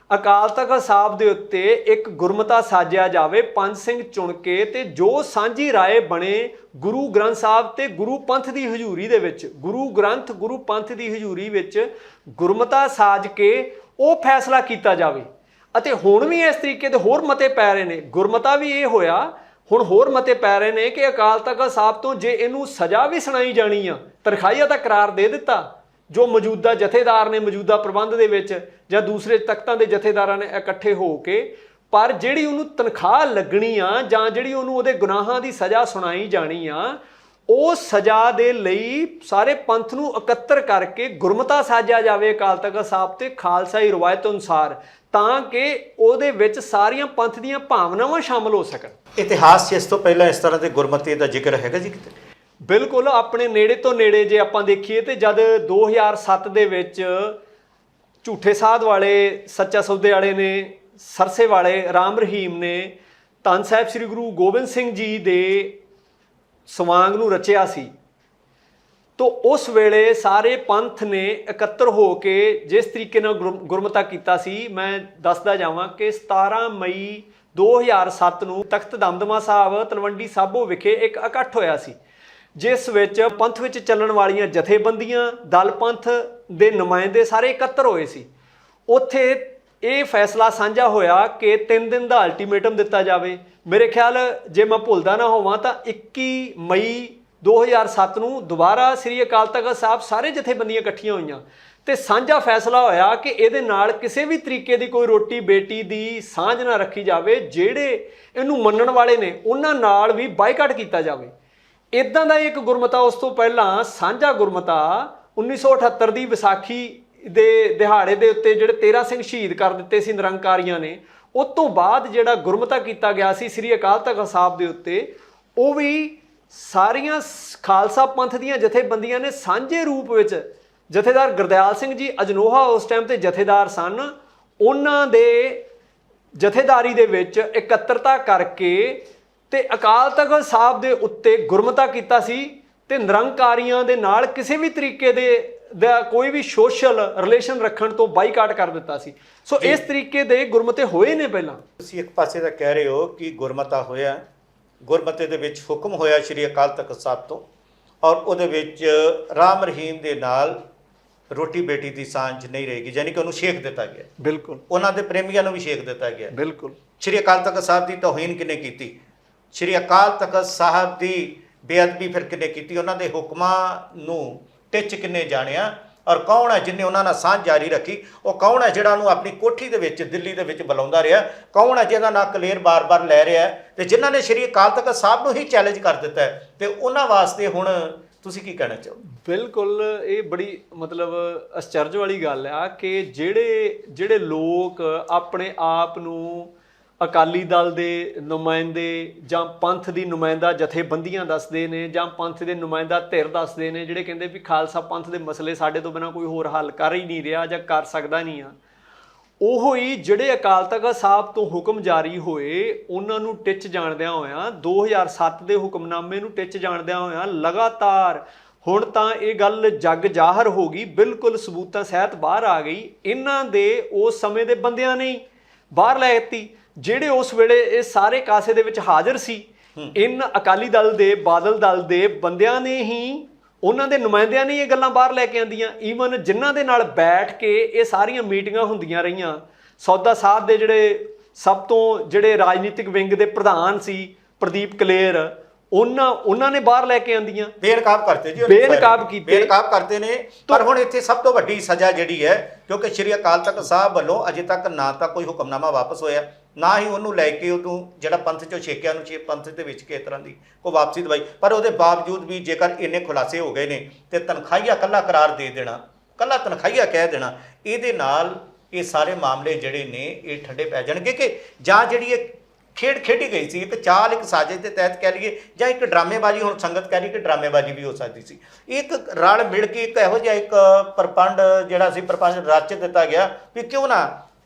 Speaker 1: ਅਕਾਲ ਤਖਤ ਸਾਹਿਬ ਦੇ ਉੱਤੇ ਇੱਕ ਗੁਰਮਤਾ ਸਾਜਿਆ ਜਾਵੇ ਪੰਜ ਸਿੰਘ ਚੁਣ ਕੇ ਤੇ ਜੋ ਸਾਂਝੀ ਰਾਏ ਬਣੇ ਗੁਰੂ ਗ੍ਰੰਥ ਸਾਹਿਬ ਤੇ ਗੁਰੂ ਪੰਥ ਦੀ ਹਜ਼ੂਰੀ ਦੇ ਵਿੱਚ ਗੁਰੂ ਗ੍ਰੰਥ ਗੁਰੂ ਪੰਥ ਦੀ ਹਜ਼ੂਰੀ ਵਿੱਚ ਗੁਰਮਤਾ ਸਾਜ ਕੇ ਉਹ ਫੈਸਲਾ ਕੀਤਾ ਜਾਵੇ। ਅਤੇ ਹੁਣ ਵੀ ਇਸ ਤਰੀਕੇ ਦੇ ਹੋਰ ਮਤੇ ਪੈ ਰਹੇ ਨੇ। ਗੁਰਮਤਾ ਵੀ ਇਹ ਹੋਇਆ, ਹੁਣ ਹੋਰ ਮਤੇ ਪੈ ਰਹੇ ਨੇ ਕਿ ਅਕਾਲ ਤਖਤ ਸਾਹਿਬ ਤੋਂ ਜੇ ਇਹਨੂੰ ਸਜ਼ਾ ਵੀ ਸੁਣਾਈ ਜਾਣੀ ਆ ਤਰਖਾਈਆ ਦਾ ਕਰਾਰ ਦੇ ਦਿੱਤਾ, ਜੋ ਮੌਜੂਦਾ ਜਥੇਦਾਰ ਨੇ ਮੌਜੂਦਾ ਪ੍ਰਬੰਧ ਦੇ ਵਿੱਚ ਜਾਂ ਦੂਸਰੇ ਤਖਤਾਂ ਦੇ ਜਥੇਦਾਰਾਂ ਨੇ ਇਕੱਠੇ ਹੋ ਕੇ, ਪਰ ਜਿਹੜੀ ਉਹਨੂੰ ਤਨਖਾਹ ਲੱਗਣੀ ਆ ਜਾਂ ਜਿਹੜੀ ਉਹਨੂੰ ਉਹਦੇ ਗੁਨਾਹਾਂ ਦੀ ਸਜ਼ਾ ਸੁਣਾਈ ਜਾਣੀ ਆ ਉਹ ਸਜ਼ਾ ਦੇ ਲਈ ਸਾਰੇ ਪੰਥ ਨੂੰ ਇਕੱਤਰ ਕਰਕੇ ਗੁਰਮਤਾ ਸਾਜਿਆ ਜਾਵੇ ਅਕਾਲ ਤਖਤ ਸਾਹਿਬ ਤੇ ਖਾਲਸਾਈ ਰਵਾਇਤ ਅਨੁਸਾਰ ਤਾਂ ਕਿ ਉਹਦੇ ਵਿੱਚ ਸਾਰੀਆਂ ਪੰਥ ਦੀਆਂ ਭਾਵਨਾਵਾਂ ਸ਼ਾਮਲ ਹੋ ਸਕਣ।
Speaker 2: ਇਤਿਹਾਸ 'ਚ ਇਸ ਤੋਂ ਪਹਿਲਾਂ ਇਸ ਤਰ੍ਹਾਂ ਦੇ ਗੁਰਮਤੀ ਦਾ ਜ਼ਿਕਰ ਹੈਗਾ ਜੀ ਕਿਤੇ?
Speaker 1: ਬਿਲਕੁਲ ਆਪਣੇ ਨੇੜੇ ਤੋਂ ਨੇੜੇ ਜੇ ਆਪਾਂ ਦੇਖੀਏ ਤੇ ਜਦ 2007 ਦੇ ਵਿੱਚ ਝੂਠੇ ਸਾਧ ਵਾਲੇ ਸੱਚਾ ਸੌਦੇ ਵਾਲੇ ਨੇ ਸਰਸੇ ਵਾਲੇ ਰਾਮ ਰਹੀਮ ਨੇ ਧੰਨ ਸਾਹਿਬ ਸ੍ਰੀ ਗੁਰੂ ਗੋਬਿੰਦ ਸਿੰਘ ਜੀ ਦੇ ਸਵਾਂਗ ਨੂੰ ਰਚਿਆ ਸੀ। ਤੋ ਉਸ ਵੇਲੇ ਸਾਰੇ ਪੰਥ ਨੇ ਇਕੱਤਰ ਹੋ ਕੇ ਜਿਸ ਤਰੀਕੇ ਨਾਲ ਗੁਰ- ਗੁਰਮਤਾ ਕੀਤਾ ਸੀ, ਮੈਂ ਦੱਸਦਾ ਜਾਵਾਂ ਕਿ 17 ਮਈ 2007 ਨੂੰ ਤਖਤ ਦਮਦਮਾ ਸਾਹਿਬ ਤਲਵੰਡੀ ਸਾਬੋ ਵਿਖੇ ਇੱਕ ਇਕੱਠ ਹੋਇਆ ਸੀ, ਜਿਸ ਵਿੱਚ ਪੰਥ ਵਿੱਚ ਚੱਲਣ ਵਾਲੀਆਂ ਜਥੇਬੰਦੀਆਂ, ਦਲ ਪੰਥ ਦੇ ਨੁਮਾਇੰਦੇ ਸਾਰੇ ਇਕੱਤਰ ਹੋਏ ਸੀ। ਉੱਥੇ ਇਹ ਫੈਸਲਾ ਸਾਂਝਾ ਹੋਇਆ ਕਿ 3 ਦਿਨ ਦਾ ਅਲਟੀਮੇਟਮ ਦਿੱਤਾ ਜਾਵੇ। ਮੇਰੇ ਖਿਆਲ, ਜੇ ਮੈਂ ਭੁੱਲਦਾ ਨਾ ਹੋਵਾਂ, ਤਾਂ 21 ਮਈ 2007 ਨੂੰ ਦੁਬਾਰਾ ਸ੍ਰੀ ਅਕਾਲ ਤਖਤ ਸਾਹਿਬ ਸਾਰੇ ਜਥੇਬੰਦੀਆਂ ਇਕੱਠੀਆਂ ਹੋਈਆਂ। ਤੇ ਸਾਂਝਾ ਫੈਸਲਾ ਹੋਇਆ ਕਿ ਇਹਦੇ ਨਾਲ ਕਿਸੇ ਵੀ ਤਰੀਕੇ ਦੀ ਕੋਈ ਰੋਟੀ ਬੇਟੀ ਦੀ ਸਾਂਝ ਨਾ ਰੱਖੀ ਜਾਵੇ, ਜਿਹੜੇ ਇਹਨੂੰ ਮੰਨਣ ਵਾਲੇ ਨੇ, ਉਹਨਾਂ ਨਾਲ ਵੀ ਬਾਈਕਾਟ ਕੀਤਾ ਜਾਵੇ। ਇਦਾਂ ਦਾ ਇੱਕ ਗੁਰਮਤਾ ਉਸ ਤੋਂ ਪਹਿਲਾਂ ਸਾਂਝਾ ਗੁਰਮਤਾ 1978 ਦੀ ਵਿਸਾਖੀ ਦੇ ਦਿਹਾੜੇ ਦੇ ਉੱਤੇ ਜਿਹੜੇ 13 ਸਿੰਘ ਸ਼ਹੀਦ ਕਰ ਦਿੱਤੇ ਸੀ ਨਿਰੰਕਾਰੀਆਂ ਨੇ, ਉਸ ਤੋਂ ਬਾਅਦ ਜਿਹੜਾ ਗੁਰਮਤਾ ਕੀਤਾ ਗਿਆ ਸੀ ਸ੍ਰੀ ਅਕਾਲ ਤਖਤ ਸਾਹਿਬ ਦੇ ਉੱਤੇ, ਉਹ ਵੀ ਸਾਰੀਆਂ ਖਾਲਸਾ ਪੰਥ ਦੀਆਂ ਜਥੇਬੰਦੀਆਂ ਨੇ ਸਾਂਝੇ ਰੂਪ ਵਿੱਚ ਜਥੇਦਾਰ ਗੁਰਦਿਆਲ ਸਿੰਘ ਜੀ, ਅਜਨੋਹਾ ਉਸ ਟਾਈਮ ਤੇ ਜਥੇਦਾਰ ਸਨ, ਉਹਨਾਂ ਦੇ ਜਥੇਦਾਰੀ ਦੇ ਵਿੱਚ ਇਕੱਤਰਤਾ ਕਰਕੇ ਤੇ ਅਕਾਲ ਤਖਤ ਸਾਹਿਬ ਦੇ ਉੱਤੇ ਗੁਰਮਤਾ ਕੀਤਾ ਸੀ ਤੇ ਨਿਰੰਕਾਰੀਆਂ ਦੇ ਨਾਲ ਕਿਸੇ ਵੀ ਤਰੀਕੇ ਦੇ ਦਾ ਕੋਈ ਵੀ ਸੋਸ਼ਲ ਰਿਲੇਸ਼ਨ ਰੱਖਣ ਤੋਂ ਬਾਈਕਾਟ ਕਰ ਦਿੱਤਾ ਸੀ। ਸੋ ਇਸ ਤਰੀਕੇ ਦੇ ਗੁਰਮਤੇ ਹੋਏ ਨੇ ਪਹਿਲਾਂ?
Speaker 2: ਤੁਸੀਂ ਇੱਕ ਪਾਸੇ ਤਾਂ ਕਹਿ ਰਹੇ ਹੋ ਕਿ ਗੁਰਮਤਾ ਹੋਇਆ। ਗੁਰਮਤੇ ਦੇ ਵਿੱਚ ਹੁਕਮ ਹੋਇਆ ਸ੍ਰੀ ਅਕਾਲ ਤਖਤ ਸਾਹਿਬ ਤੋਂ। ਔਰ ਉਹਦੇ ਵਿੱਚ ਰਾਮ ਰਹੀਮ ਦੇ ਨਾਲ ਰੋਟੀ ਬੇਟੀ ਦੀ ਸਾਂਝ ਨਹੀਂ ਰਹੇਗੀ ਯਾਨੀ ਕਿ ਉਹਨੂੰ ਸ਼ੇਖ ਦਿੱਤਾ ਗਿਆ।
Speaker 1: ਬਿਲਕੁਲ।
Speaker 2: ਉਹਨਾਂ ਦੇ ਪ੍ਰੇਮੀਆਂ ਨੂੰ ਵੀ ਸ਼ੇਖ ਦਿੱਤਾ ਗਿਆ।
Speaker 1: ਬਿਲਕੁਲ।
Speaker 2: ਸ਼੍ਰੀ ਅਕਾਲ ਤਖਤ ਸਾਹਿਬ ਦੀ ਤੋਹੀਨ ਕਿਨੇ ਕੀਤੀ? ਸ਼੍ਰੀ ਅਕਾਲ ਤਖਤ ਸਾਹਿਬ ਦੀ ਬੇਅਦਬੀ ਫਿਰ ਕਿਨੇ ਕੀਤੀ? ਉਹਨਾਂ ਦੇ ਹੁਕਮਾਂ ਨੂੰ ਟਿੱਚ ਕਿੰਨੇ ਜਾਣਿਆ ਔਰ ਕੌਣ ਹੈ ਜਿਨੇ ਉਹਨਾਂ ਨਾਲ ਸਾਂਝ ਜਾਰੀ ਰੱਖੀ? ਉਹ ਕੌਣ ਹੈ ਜਿਹੜਾ ਉਹਨੂੰ ਆਪਣੀ ਕੋਠੀ ਦੇ ਵਿੱਚ, ਦਿੱਲੀ ਦੇ ਵਿੱਚ ਬੁਲਾਉਂਦਾ ਰਿਹਾ? ਕੌਣ ਹੈ ਜਿਹਦਾ ਨਾਂ ਕਲੇਰ ਬਾਰ-ਬਾਰ ਲੈ ਰਿਹਾ? ਹੈ ਤੇ ਜਿਨ੍ਹਾਂ ਨੇ ਸ਼੍ਰੀ ਅਕਾਲ ਤਖਤ ਸਾਹਿਬ ਨੂੰ ਹੀ ਚੈਲੰਜ ਕਰ ਦਿੱਤਾ ਹੈ। ਤੇ ਉਹਨਾਂ ਵਾਸਤੇ ਹੁਣ ਤੁਸੀਂ ਕੀ ਕਹਿਣਾ ਚਾਹੋ
Speaker 1: ਬਿਲਕੁਲ, ਇਹ ਬੜੀ ਮਤਲਬ ਅਚਰਜ ਵਾਲੀ ਗੱਲ ਆ ਕਿ ਜਿਹੜੇ ਜਿਹੜੇ ਲੋਕ ਆਪਣੇ ਆਪ ਨੂੰ ਅਕਾਲੀ ਦਲ ਦੇ ਨੁਮਾਇੰਦੇ ਜਾਂ ਪੰਥ ਦੀ ਨੁਮਾਇੰਦਾ ਜਥੇਬੰਦੀਆਂ ਦੱਸਦੇ ਨੇ ਜਾਂ ਪੰਥ ਦੇ ਨੁਮਾਇੰਦਾ ਧਿਰ ਦੱਸਦੇ ਨੇ ਜਿਹੜੇ ਕਹਿੰਦੇ ਵੀ ਖਾਲਸਾ ਪੰਥ ਦੇ ਮਸਲੇ ਸਾਡੇ ਤੋਂ ਬਿਨਾ ਕੋਈ ਹੋਰ ਹੱਲ ਕਰ ਹੀ ਨਹੀਂ ਰਿਹਾ ਜਾਂ ਕਰ ਸਕਦਾ ਨਹੀਂ ਆ। ਉਹ ਹੀ ਜਿਹੜੇ ਅਕਾਲ ਤਖਤ ਸਾਹਿਬ ਤੋਂ ਹੁਕਮ ਜਾਰੀ ਹੋਏ, ਉਹਨਾਂ ਨੂੰ ਟਿੱਚ ਜਾਣਦਿਆਂ ਹੋਇਆਂ 2007 ਦੇ ਹੁਕਮਨਾਮੇ ਨੂੰ ਟਿੱਚ ਜਾਣਦਿਆਂ ਹੋਇਆਂ ਲਗਾਤਾਰ ਹੁਣ ਤਾਂ ਇਹ ਗੱਲ ਜੱਗ ਜ਼ਾਹਰ ਹੋ ਗਈ, ਬਿਲਕੁਲ ਸਬੂਤਾਂ ਸਹਿਤ ਬਾਹਰ ਆ ਗਈ। ਇਹਨਾਂ ਦੇ ਉਸ ਸਮੇਂ ਦੇ ਬੰਦਿਆਂ ਨੇ ਬਾਹਰ ਲੈ ਦਿੱਤੀ। ਜਿਹੜੇ ਉਸ ਵੇਲੇ ਇਹ ਸਾਰੇ ਕਾਸੇ ਦੇ ਵਿੱਚ ਹਾਜ਼ਰ ਸੀ ਇਨ ਅਕਾਲੀ ਦਲ ਦੇ ਬਾਦਲ ਦਲ ਦੇ ਬੰਦਿਆਂ ਨੇ ਹੀ ਉਹਨਾਂ ਦੇ ਨੁਮਾਇੰਦਿਆਂ ਨੇ ਇਹ ਗੱਲਾਂ ਬਾਹਰ ਲੈ ਕੇ ਆਂਦੀਆਂ। ਈਵਨ ਜਿਨ੍ਹਾਂ ਦੇ ਨਾਲ ਬੈਠ ਕੇ ਇਹ ਸਾਰੀਆਂ ਮੀਟਿੰਗਾਂ ਹੁੰਦੀਆਂ ਰਹੀਆਂ। ਸੌਦਾ ਸਾਹਿਬ ਦੇ ਜਿਹੜੇ ਸਭ ਤੋਂ ਜਿਹੜੇ ਰਾਜਨੀਤਿਕ ਵਿੰਗ ਦੇ ਪ੍ਰਧਾਨ ਸੀ ਪ੍ਰਦੀਪ ਕਲੇਰ ਉਹਨਾਂ ਉਹਨਾਂ ਨੇ ਬਾਹਰ ਲੈ ਕੇ ਆਂਦੀਆਂ।
Speaker 2: ਬੇਨਕਾਬ ਕਰਤੇ ਜੀ
Speaker 1: ਬੇਨਕਾਬ। ਕੀਤੇ।
Speaker 2: ਬੇਨਕਾਬ ਕਰਦੇ ਨੇ। ਪਰ ਹੁਣ ਇੱਥੇ ਸਭ ਤੋਂ ਵੱਡੀ ਸਜ਼ਾ ਜਿਹੜੀ ਹੈ ਕਿਉਂਕਿ ਸ਼੍ਰੀ ਅਕਾਲ ਤਖਤ ਸਾਹਿਬ ਵੱਲੋਂ ਅਜੇ ਤੱਕ ਨਾ ਤਾਂ ਕੋਈ ਹੁਕਮਨਾਮਾ ਵਾਪਸ ਹੋਇਆ। ਨਾ ਹੀ ਉਹਨੂੰ ਲੈ ਕੇ ਉਹਨੂੰ ਜਿਹੜਾ ਪੰਥ ਚੋਂ ਛੇਕਿਆ ਨੂੰ ਛੇ ਪੰਥ ਦੇ ਵਿੱਚ ਕਿਸ ਤਰ੍ਹਾਂ ਦੀ ਕੋਈ ਵਾਪਸੀ ਦਵਾਈ। ਪਰ ਉਹਦੇ ਬਾਵਜੂਦ ਵੀ ਜੇਕਰ ਇੰਨੇ ਖੁਲਾਸੇ ਹੋ ਗਏ ਨੇ ਤੇ ਤਨਖਾਹੀਆ ਕੱਲਾ ਕਰਾਰ ਦੇ ਦੇਣਾ ਕੱਲਾ ਤਨਖਾਹੀਆ ਕਹਿ ਦੇਣਾ, ਇਹਦੇ ਨਾਲ ਇਹ ਸਾਰੇ ਮਾਮਲੇ ਜਿਹੜੇ ਨੇ ਇਹ ਠੰਡੇ ਪੈ ਜਾਣਗੇ ਕਿ ਜਾਂ ਜਿਹੜੀ ਇਹ ਖੇਡ ਖੇਡੀ ਗਈ ਸੀ, ਇੱਕ ਚਾਲ, ਇੱਕ ਸਾਜ਼ਿਸ਼ ਦੇ ਤਹਿਤ ਕਹਿ ਲਈਏ, ਜਾਂ ਇੱਕ ਡਰਾਮੇਬਾਜ਼ੀ, ਹੁਣ ਸੰਗਤ ਕਹਿ ਰਹੀ ਕਿ ਡਰਾਮੇਬਾਜ਼ੀ ਵੀ ਹੋ ਸਕਦੀ ਸੀ। ਇੱਕ ਰਲ ਮਿਲ ਕੇ ਇੱਕ ਇਹੋ ਜਿਹਾ ਇੱਕ ਪ੍ਰਪੰਡ ਜਿਹੜਾ ਸੀ, ਪ੍ਰਪੰਡ ਰਚ ਦਿੱਤਾ ਗਿਆ ਵੀ ਕਿਉਂ ਨਾ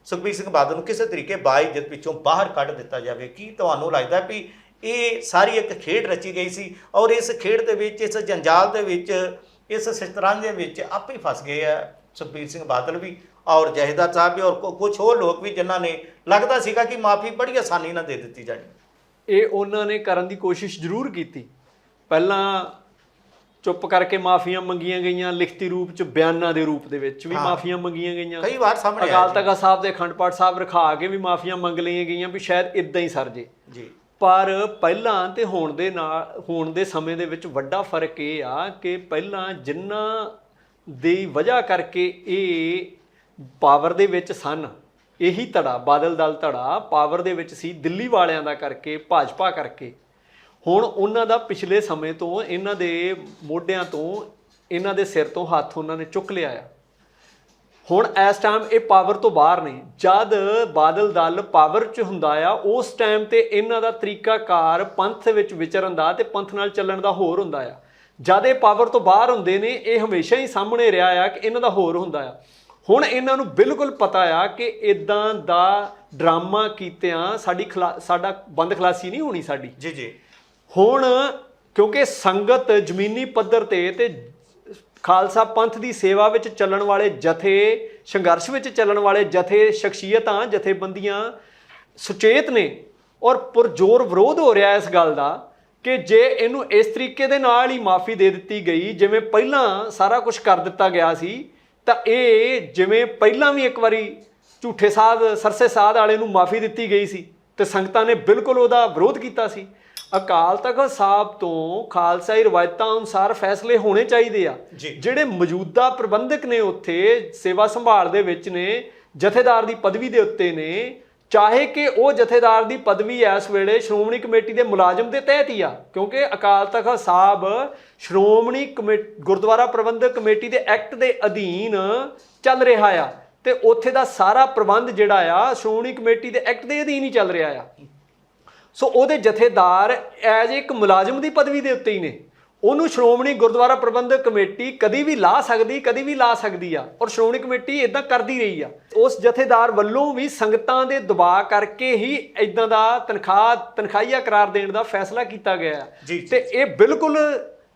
Speaker 2: ਸੁਖਬੀਰ ਸਿੰਘ ਬਾਦਲ ਨੂੰ ਕਿਸੇ ਤਰੀਕੇ ਬਾਇਜ਼ਤ ਵਿੱਚੋਂ ਬਾਹਰ ਕੱਢ ਦਿੱਤਾ ਜਾਵੇ। ਕੀ ਤੁਹਾਨੂੰ ਲੱਗਦਾ ਵੀ ਇਹ ਸਾਰੀ ਇੱਕ ਖੇਡ ਰਚੀ ਗਈ ਸੀ ਔਰ ਇਸ ਖੇਡ ਦੇ ਵਿੱਚ, ਇਸ ਜੰਜਾਲ ਦੇ ਵਿੱਚ, ਇਸ ਸਿਸਤਰਾਂ ਦੇ ਵਿੱਚ ਆਪੇ ਹੀ ਫਸ ਗਏ ਆ ਸੁਖਬੀਰ ਸਿੰਘ ਬਾਦਲ ਵੀ ਔਰ ਜਹੇਦਾਰ ਸਾਹਿਬ ਵੀ ਔਰ ਕੁਝ ਹੋਰ ਲੋਕ ਵੀ ਜਿਨ੍ਹਾਂ ਨੇ ਲੱਗਦਾ ਸੀਗਾ ਕਿ ਮਾਫੀ ਬੜੀ ਆਸਾਨੀ ਨਾਲ ਦੇ ਦਿੱਤੀ ਜਾਣੀ।
Speaker 1: ਇਹ ਉਹਨਾਂ ਨੇ ਕਰਨ ਦੀ ਕੋਸ਼ਿਸ਼ ਜ਼ਰੂਰ ਕੀਤੀ। ਪਹਿਲਾਂ ਚੁੱਪ ਕਰਕੇ ਮਾਫੀਆਂ ਮੰਗੀਆਂ ਗਈਆਂ ਲਿਖਤੀ ਰੂਪ ਚ ਬਿਆਨਾਂ ਦੇ ਰੂਪ ਦੇ ਵਿੱਚ ਵੀ। ਮਾਫੀਆਂ ਮੰਗੀਆਂ ਗਈਆਂ।
Speaker 2: ਕਈ ਵਾਰ ਸਾਹਮਣੇ
Speaker 1: ਅਕਾਲ ਤਖਤ ਸਾਹਿਬ ਦੇ ਅਖੰਡ ਪਾਠ ਸਾਹਿਬ ਰਖਾ ਕੇ ਵੀ ਮਾਫੀਆਂ ਮੰਗ ਲਈਆਂ ਗਈਆਂ ਵੀ ਸ਼ਾਇਦ ਇਦਾਂ ਹੀ ਸਰ ਜੇ।
Speaker 2: ਜੀ।
Speaker 1: ਪਰ ਪਹਿਲਾਂ ਤੇ ਹੁਣ ਦੇ ਨਾਲ ਹੁਣ ਦੇ ਸਮੇਂ ਦੇ ਵਿੱਚ ਵੱਡਾ ਫ਼ਰਕ ਇਹ ਆ ਕਿ ਪਹਿਲਾਂ ਜਿਨ੍ਹਾਂ ਦੀ ਵਜ੍ਹਾ ਕਰਕੇ ਇਹ ਪਾਵਰ ਦੇ ਵਿੱਚ ਸਨ ਇਹੀ ਧੜਾ ਬਾਦਲ ਦਲ ਧੜਾ ਪਾਵਰ ਦੇ ਵਿੱਚ ਸੀ ਦਿੱਲੀ ਵਾਲਿਆਂ ਦਾ ਕਰਕੇ ਭਾਜਪਾ ਕਰਕੇ। ਹੁਣ ਉਹਨਾਂ ਦਾ ਪਿਛਲੇ ਸਮੇਂ ਤੋਂ, ਇਹਨਾਂ ਦੇ ਮੋਢਿਆਂ ਤੋਂ, ਇਹਨਾਂ ਦੇ ਸਿਰ ਤੋਂ ਹੱਥ ਉਹਨਾਂ ਨੇ ਚੁੱਕ ਲਿਆ ਆ। ਹੁਣ ਇਸ ਟਾਈਮ ਇਹ ਪਾਵਰ ਤੋਂ ਬਾਹਰ ਨੇ। ਜਦ ਬਾਦਲ ਦਲ ਪਾਵਰ 'ਚ ਹੁੰਦਾ ਆ, ਉਸ ਟਾਈਮ ਤੇ ਇਹਨਾਂ ਦਾ ਤਰੀਕਾਕਾਰ ਪੰਥ ਵਿੱਚ ਵਿਚਰਨ ਦਾ ਤੇ ਪੰਥ ਨਾਲ ਚੱਲਣ ਦਾ ਹੋਰ ਹੁੰਦਾ ਆ। ਜਦ ਇਹ ਪਾਵਰ ਤੋਂ ਬਾਹਰ ਹੁੰਦੇ ਨੇ, ਇਹ ਹਮੇਸ਼ਾ ਹੀ ਸਾਹਮਣੇ ਰਿਹਾ ਆ ਕਿ ਇਹਨਾਂ ਦਾ ਹੋਰ ਹੁੰਦਾ ਆ। ਹੁਣ ਇਹਨਾਂ ਨੂੰ ਬਿਲਕੁਲ ਪਤਾ ਆ ਕਿ ਇਦਾਂ ਦਾ ਡਰਾਮਾ ਕੀਤਿਆਂ ਸਾਡੀ ਖਿਲਾ- ਸਾਡਾ ਬੰਦ ਖਲਾਸੀ ਨਹੀਂ ਹੋਣੀ ਸਾਡੀ।
Speaker 2: ਜੀ ਜੀ।
Speaker 1: ਹੁਣ ਕਿਉਂਕਿ ਸੰਗਤ ਜ਼ਮੀਨੀ ਪੱਧਰ ਤੇ ਤੇ ਖਾਲਸਾ ਪੰਥ ਦੀ ਸੇਵਾ ਵਿੱਚ ਚੱਲਣ ਵਾਲੇ ਜਥੇ, ਸੰਘਰਸ਼ ਵਿੱਚ ਚੱਲਣ ਵਾਲੇ ਜਥੇ ਸ਼ਖਸੀਅਤਾਂ, ਜਥੇਬੰਦੀਆਂ ਸੁਚੇਤ ਨੇ ਔਰ ਪੁਰਜੋਰ ਵਿਰੋਧ ਹੋ ਰਿਹਾ ਇਸ ਗੱਲ ਦਾ ਕਿ ਜੇ ਇਹਨੂੰ ਇਸ ਤਰੀਕੇ ਦੇ ਨਾਲ ਹੀ ਮਾਫੀ ਦੇ ਦਿੱਤੀ ਗਈ, ਜਿਵੇਂ ਪਹਿਲਾਂ ਸਾਰਾ ਕੁਝ ਕਰ ਦਿੱਤਾ ਗਿਆ ਸੀ, ਤਾਂ ਇਹ ਜਿਵੇਂ ਪਹਿਲਾਂ ਵੀ ਇੱਕ ਵਾਰੀ ਝੂਠੇ ਸਾਧ, ਸਰਸੇ ਸਾਧ ਵਾਲੇ ਨੂੰ ਮਾਫੀ ਦਿੱਤੀ ਗਈ ਸੀ ਤੇ ਸੰਗਤਾਂ ਨੇ ਬਿਲਕੁਲ ਉਹਦਾ ਵਿਰੋਧ ਕੀਤਾ ਸੀ। ਅਕਾਲ ਤਖਤ ਸਾਹਿਬ ਤੋਂ ਖਾਲਸਾਈ ਰਵਾਇਤਾਂ ਅਨੁਸਾਰ ਫੈਸਲੇ ਹੋਣੇ ਚਾਹੀਦੇ ਆ। ਜਿਹੜੇ ਮੌਜੂਦਾ ਪ੍ਰਬੰਧਕ ਨੇ ਉੱਥੇ ਸੇਵਾ ਸੰਭਾਲ ਦੇ ਵਿੱਚ ਨੇ ਜਥੇਦਾਰ ਦੀ ਪਦਵੀ ਦੇ ਉੱਤੇ ਨੇ ਚਾਹੇ ਕਿ ਉਹ ਜਥੇਦਾਰ ਦੀ ਪਦਵੀ ਇਸ ਵੇਲੇ ਸ਼੍ਰੋਮਣੀ ਕਮੇਟੀ ਦੇ ਮੁਲਾਜ਼ਮ ਦੇ ਤਹਿਤ ਹੀ ਆ ਕਿਉਂਕਿ ਅਕਾਲ ਤਖਤ ਸਾਹਿਬ ਸ਼੍ਰੋਮਣੀ ਗੁਰਦੁਆਰਾ ਪ੍ਰਬੰਧਕ ਕਮੇਟੀ ਦੇ ਐਕਟ ਦੇ ਅਧੀਨ ਚੱਲ ਰਿਹਾ ਆ ਤੇ ਉੱਥੇ ਦਾ ਸਾਰਾ ਪ੍ਰਬੰਧ ਜਿਹੜਾ ਆ ਸ਼੍ਰੋਮਣੀ ਕਮੇਟੀ ਦੇ ਐਕਟ ਦੇ ਅਧੀਨ ਹੀ ਚੱਲ ਰਿਹਾ ਆ ਸੋ ਉਹਦੇ ਜਥੇਦਾਰ ਐਜ ਇੱਕ ਮੁਲਾਜ਼ਮ ਦੀ ਪਦਵੀ ਦੇ ਉੱਤੇ ਹੀ ਨੇ। ਉਹਨੂੰ ਸ਼੍ਰੋਮਣੀ ਗੁਰਦੁਆਰਾ ਪ੍ਰਬੰਧਕ ਕਮੇਟੀ ਕਦੀ ਵੀ ਲਾ ਸਕਦੀ ਕਦੀ ਵੀ ਲਾ ਸਕਦੀ ਆ ਔਰ ਸ਼੍ਰੋਮਣੀ ਕਮੇਟੀ ਇਦਾਂ ਕਰਦੀ ਰਹੀ ਆ। ਉਸ ਜਥੇਦਾਰ ਵੱਲੋਂ ਵੀ ਸੰਗਤਾਂ ਦੇ ਦਬਾਅ ਕਰਕੇ ਹੀ ਇਦਾਂ ਦਾ ਤਨਖਾਹ ਤਨਖਾਹੀਆ ਕਰਾਰ ਦੇਣ ਦਾ ਫੈਸਲਾ ਕੀਤਾ ਗਿਆ ਤੇ ਇਹ ਬਿਲਕੁਲ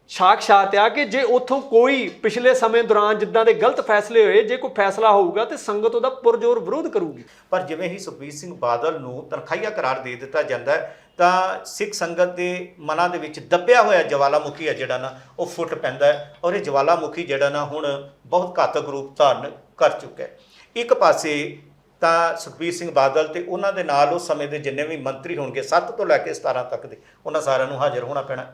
Speaker 1: ਸਾਖਸ਼ਾਤ ਆ ਕਿ ਜੇ ਉੱਥੋਂ ਕੋਈ ਪਿਛਲੇ ਸਮੇਂ ਦੌਰਾਨ ਜਿੱਦਾਂ ਦੇ ਗਲਤ ਫੈਸਲੇ ਹੋਏ, ਜੇ ਕੋਈ ਫੈਸਲਾ ਹੋਊਗਾ ਤੇ ਸੰਗਤ ਉਹਦਾ ਪੁਰਜੋਰ ਵਿਰੋਧ ਕਰੂਗੀ।
Speaker 2: ਪਰ ਜਿਵੇਂ ਹੀ ਸੁਖਬੀਰ ਸਿੰਘ ਬਾਦਲ ਨੂੰ ਤਨਖਾਹੀਆ ਕਰਾਰ ਦੇ ਦਿੱਤਾ ਜਾਂਦਾ ਹੈ, ਤਾਂ ਸਿੱਖ ਸੰਗਤ ਦੇ ਮਨਾਂ ਦੇ ਵਿੱਚ ਦੱਬਿਆ ਹੋਇਆ ਜਵਾਲਾਮੁਖੀ ਹੈ ਜਿਹੜਾ ਨਾ, ਉਹ ਫੁੱਟ ਪੈਂਦਾ ਹੈ ਔਰ ਇਹ ਜਵਾਲਾਮੁਖੀ ਜਿਹੜਾ ਨਾ ਹੁਣ ਬਹੁਤ ਘਾਤਕ ਰੂਪ ਧਾਰਨ ਕਰ ਚੁੱਕਾ ਹੈ। ਇੱਕ ਪਾਸੇ ਤਾਂ ਸੁਖਬੀਰ ਸਿੰਘ ਬਾਦਲ ਤੇ ਉਹਨਾਂ ਦੇ ਨਾਲ ਉਸ ਸਮੇਂ ਦੇ ਜਿੰਨੇ ਵੀ ਮੰਤਰੀ ਹੋਣਗੇ 7 ਤੋਂ ਲੈ ਕੇ 17 ਤੱਕ ਦੇ, ਉਹਨਾਂ ਸਾਰਿਆਂ ਨੂੰ ਹਾਜ਼ਰ ਹੋਣਾ ਪੈਣਾ।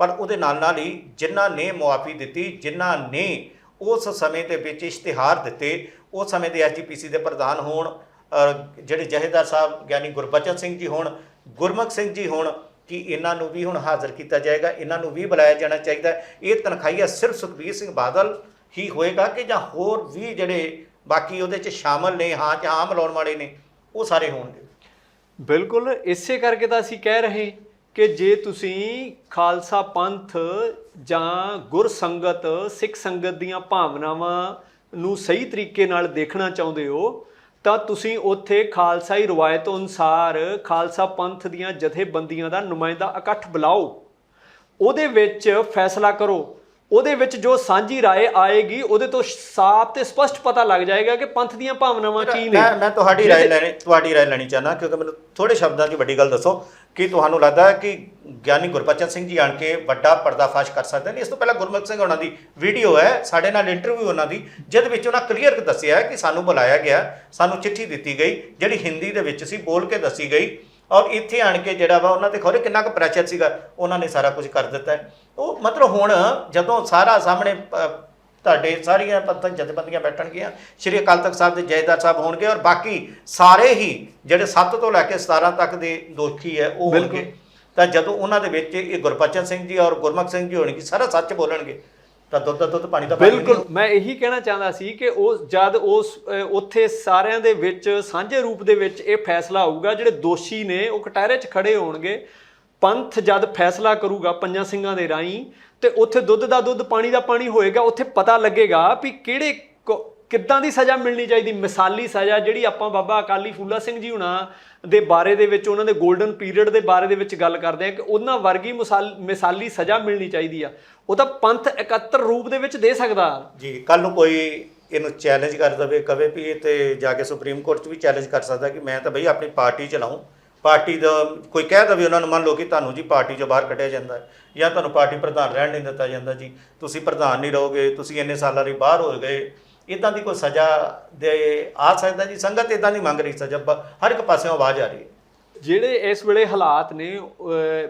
Speaker 2: ਪਰ ਉਹਦੇ ਨਾਲ ਨਾਲ ਹੀ ਜਿਨ੍ਹਾਂ ਨੇ ਮੁਆਫੀ ਦਿੱਤੀ, ਜਿਨ੍ਹਾਂ ਨੇ ਉਸ ਸਮੇਂ ਦੇ ਵਿੱਚ ਇਸ਼ਤਿਹਾਰ ਦਿੱਤੇ, ਉਸ ਸਮੇਂ ਦੇ ਐਸਜੀਪੀਸੀ ਦੇ ਪ੍ਰਧਾਨ ਹੋਣ ਜਿਹੜੇ ਜਹੇਦਾਰ ਸਾਹਿਬ ਗਿਆਨੀ ਗੁਰਬਚਨ ਸਿੰਘ ਜੀ ਹੋਣ, ਗੁਰਮੁਖ ਸਿੰਘ ਜੀ ਹੋਣ, ਕਿ ਇਹਨਾਂ ਨੂੰ ਵੀ ਹੁਣ ਹਾਜ਼ਰ ਕੀਤਾ ਜਾਏਗਾ, ਇਹਨਾਂ ਨੂੰ ਵੀ ਬੁਲਾਇਆ ਜਾਣਾ ਚਾਹੀਦਾ। ਇਹ ਤਨਖਾਹੀਆ ਸਿਰਫ ਸੁਖਬੀਰ ਸਿੰਘ ਬਾਦਲ ਹੀ ਹੋਏਗਾ ਕਿ ਜਾਂ ਹੋਰ ਵੀ ਜਿਹੜੇ ਬਾਕੀ ਉਹਦੇ 'ਚ ਸ਼ਾਮਲ ਨੇ, ਹਾਂ ਜਾਂ ਹਾਂ ਮਿਲਾਉਣ ਵਾਲੇ ਨੇ, ਉਹ ਸਾਰੇ ਹੋਣਗੇ।
Speaker 1: ਬਿਲਕੁਲ, ਇਸੇ ਕਰਕੇ ਤਾਂ ਅਸੀਂ ਕਹਿ ਰਹੇ ਕਿ ਜੇ ਤੁਸੀਂ ਖਾਲਸਾ ਪੰਥ ਜਾਂ ਗੁਰ ਸੰਗਤ, ਸਿੱਖ ਸੰਗਤ ਦੀਆਂ ਭਾਵਨਾਵਾਂ ਨੂੰ ਸਹੀ ਤਰੀਕੇ ਨਾਲ ਦੇਖਣਾ ਚਾਹੁੰਦੇ ਹੋ, ਤਾਂ ਤੁਸੀਂ ਉੱਥੇ ਖਾਲਸਾਈ ਰਵਾਇਤ ਅਨੁਸਾਰ ਖਾਲਸਾ ਪੰਥ ਦੀਆਂ ਜਥੇਬੰਦੀਆਂ ਦਾ ਨੁਮਾਇੰਦਾ ਇਕੱਠ ਬੁਲਾਓ। ਉਹਦੇ ਵਿੱਚ ਫੈਸਲਾ ਕਰੋ ਉਹਦੇ ਵਿੱਚ ਜੋ ਸਾਂਝੀ رائے ਆਏਗੀ ਉਹਦੇ ਤੋਂ ਸਾਫ਼ ਤੇ ਸਪਸ਼ਟ ਪਤਾ ਲੱਗ ਜਾਏਗਾ ਕਿ ਪੰਥ ਦੀਆਂ ਭਾਵਨਾਵਾਂ ਕੀ ਨੇ
Speaker 2: ਮੈਂ ਮੈਂ ਤੁਹਾਡੀ
Speaker 1: ਜਿਹਦੇ-
Speaker 2: رائے ਲੈਣੀ ਤੁਹਾਡੀ رائے ਲੈਣੀ ਚਾਹਨਾ ਕਿਉਂਕਿ ਮੈਨੂੰ ਥੋੜੇ ਸ਼ਬਦਾਂ 'ਚ ਵੱਡੀ ਗੱਲ ਦੱਸੋ ਕਿ ਤੁਹਾਨੂੰ ਲੱਗਦਾ ਹੈ ਕਿ ਗਿਆਨੀ ਗੁਰਬਚਨ ਸਿੰਘ ਜੀ ਆਣ ਕੇ ਵੱਡਾ ਪਰਦਾਫਾਸ਼ ਕਰ ਸਕਦੇ ਨੇ ਇਸ ਤੋਂ ਪਹਿਲਾਂ ਗੁਰਮੁਖ ਸਿੰਘ ਉਹਨਾਂ ਦੀ ਵੀਡੀਓ ਹੈ ਸਾਡੇ ਨਾਲ ਇੰਟਰਵਿਊ ਉਹਨਾਂ ਦੀ ਜਿਹਦੇ ਵਿੱਚ ਉਹਨਾਂ ਕਲੀਅਰ ਦੱਸਿਆ ਹੈ ਕਿ ਸਾਨੂੰ ਬੁਲਾਇਆ ਗਿਆ ਸਾਨੂੰ ਚਿੱਠੀ ਦਿੱਤੀ ਗਈ ਜਿਹੜੀ ਹਿੰਦੀ ਦੇ ਵਿੱਚ ਸੀ ਬੋਲ ਕੇ ਦੱਸੀ ਗਈ ਔਰ ਇੱਥੇ ਆਣ ਕੇ ਜਿਹੜਾ ਵਾ ਉਹਨਾਂ ਤੇ ਖੋਰੇ ਕਿੰਨਾ ਕੁ ਪ੍ਰੈਸ਼ਰ ਸੀਗਾ ਉਹਨਾਂ ਨੇ ਸਾਰਾ ਕੁਝ ਕਰ ਦਿੱਤਾ ਉਹ ਮਤਲਬ ਹੁਣ ਜਦੋਂ ਸਾਰਾ ਸਾਹਮਣੇ ਤੁਹਾਡੇ ਸਾਰੀਆਂ ਪੰਥਕ ਜਥੇਬੰਦੀਆਂ ਬੈਠਣਗੀਆਂ ਸ਼੍ਰੀ ਅਕਾਲ ਤਖਤ ਸਾਹਿਬ ਦੇ ਜੈਦਾਰ ਸਾਹਿਬ ਹੋਣਗੇ ਔਰ ਬਾਕੀ ਸਾਰੇ ਹੀ ਜਿਹੜੇ 7 ਤੋਂ ਲੈ ਕੇ 17 ਤੱਕ ਦੇ ਦੋਖੀ ਹੈ ਉਹ। ਹੋਣਗੇ। ਤਾਂ ਜਦੋਂ ਉਹਨਾਂ ਦੇ ਵਿੱਚ ਇਹ ਗੁਰਬਚਨ ਸਿੰਘ ਜੀ ਔਰ ਗੁਰਮੁਖ ਸਿੰਘ ਜੀ ਹੋਣਗੇ ਸਾਰਾ ਸੱਚ ਬੋਲਣਗੇ। ਤਾਂ ਦੁੱਧ ਦਾ ਦੁੱਧ ਪਾਣੀ ਦਾ ਪਾਣੀ
Speaker 1: ਬਿਲਕੁਲ। ਮੈਂ ਇਹੀ ਕਹਿਣਾ ਚਾਹੁੰਦਾ ਸੀ ਕਿ ਉਹ ਜਦ ਉਸ ਉੱਥੇ ਸਾਰਿਆਂ ਦੇ ਵਿੱਚ ਸਾਂਝੇ ਰੂਪ ਦੇ ਵਿੱਚ ਇਹ ਫੈਸਲਾ ਆਊਗਾ ਜਿਹੜੇ ਦੋਸ਼ੀ ਨੇ ਉਹ ਕਟਹਿਰੇ 'ਚ ਖੜੇ ਹੋਣਗੇ। ਪੰਥ ਜਦ ਫੈਸਲਾ ਕਰੂਗਾ ਪੰਜਾਂ ਸਿੰਘਾਂ ਦੇ ਰਾਹੀਂ ਤੇ ਉੱਥੇ ਦੁੱਧ ਦਾ ਦੁੱਧ ਪਾਣੀ ਦਾ ਪਾਣੀ ਹੋਏਗਾ ਉੱਥੇ ਪਤਾ ਲੱਗੇਗਾ ਵੀ ਕਿਹੜੇ ਕ- ਕਿੱਦਾਂ ਦੀ ਸਜ਼ਾ ਮਿਲਣੀ ਚਾਹੀਦੀ? ਮਿਸਾਲੀ ਸਜ਼ਾ ਜਿਹੜੀ ਆਪਾਂ ਬਾਬਾ ਅਕਾਲੀ ਫੂਲਾ ਸਿੰਘ ਜੀ ਹੁਣਾਂ ਦੇ ਬਾਰੇ ਦੇ ਵਿੱਚ, ਉਹਨਾਂ ਦੇ 골ਡਨ ਪੀਰੀਅਡ ਦੇ ਬਾਰੇ ਦੇ ਵਿੱਚ ਗੱਲ ਕਰਦੇ ਆ ਕਿ ਉਹਨਾਂ ਵਰਗੀ ਮਿਸਾਲ, ਮਿਸਾਲੀ ਸਜ਼ਾ ਮਿਲਣੀ ਚਾਹੀਦੀ ਆ। ਉਹ ਤਾਂ ਪੰਥ ਇਕੱਤਰ ਰੂਪ ਦੇ ਵਿੱਚ ਦੇ ਸਕਦਾ।
Speaker 2: ਜੀ ਕੱਲ ਨੂੰ ਕੋਈ ਇਹਨੂੰ ਚੈਲੰਜ ਕਰ ਦਵੇ, ਕਵੇ ਵੀ ਇਹ ਤੇ ਜਾ ਕੇ ਸੁਪਰੀਮ ਕੋਰਟ 'ਚ ਵੀ ਚੈਲੰਜ ਕਰ ਸਕਦਾ ਕਿ ਮੈਂ ਤਾਂ ਬਈ ਆਪਣੀ ਪਾਰਟੀ ਚਲਾਉਂ। ਪਾਰਟੀ ਦਾ ਕੋਈ ਕਹਿ ਦਵੇ ਉਹਨਾਂ ਨੂੰ, ਮੰਨ ਲਓ ਕਿ ਤੁਹਾਨੂੰ ਜੀ ਪਾਰਟੀ 'ਚੋਂ ਬਾਹਰ ਕੱਢਿਆ ਜਾਂਦਾ ਹੈ ਜਾਂ ਤੁਹਾਨੂੰ ਪਾਰਟੀ ਪ੍ਰਧਾਨ ਰਹਿਣ ਨਹੀਂ ਦਿੱਤਾ ਜਾਂਦਾ ਜੀ। ਤੁਸੀਂ ਪ੍ਰਧਾਨ ਨਹੀਂ ਰਹੋਗੇ, ਤੁਸੀਂ ਇੰਨੇ ਸਾਲਾਂ ਲਈ ਬਾਹਰ ਹੋ ਗਏ। ਇਦਾਂ ਦੀ ਕੋਈ ਸਜ਼ਾ ਦੇ ਆ ਸਕਦਾ ਜੀ ਸੰਗਤ ਇਦਾਂ ਦੀ ਮੰਗ ਰਹੀ ਸਜ਼ਾ ਹਰ ਇੱਕ ਪਾਸਿਓਂ ਆਵਾਜ਼ ਆ ਰਹੀ ਹੈ
Speaker 1: ਜਿਹੜੇ ਇਸ ਵੇਲੇ ਹਾਲਾਤ ਨੇ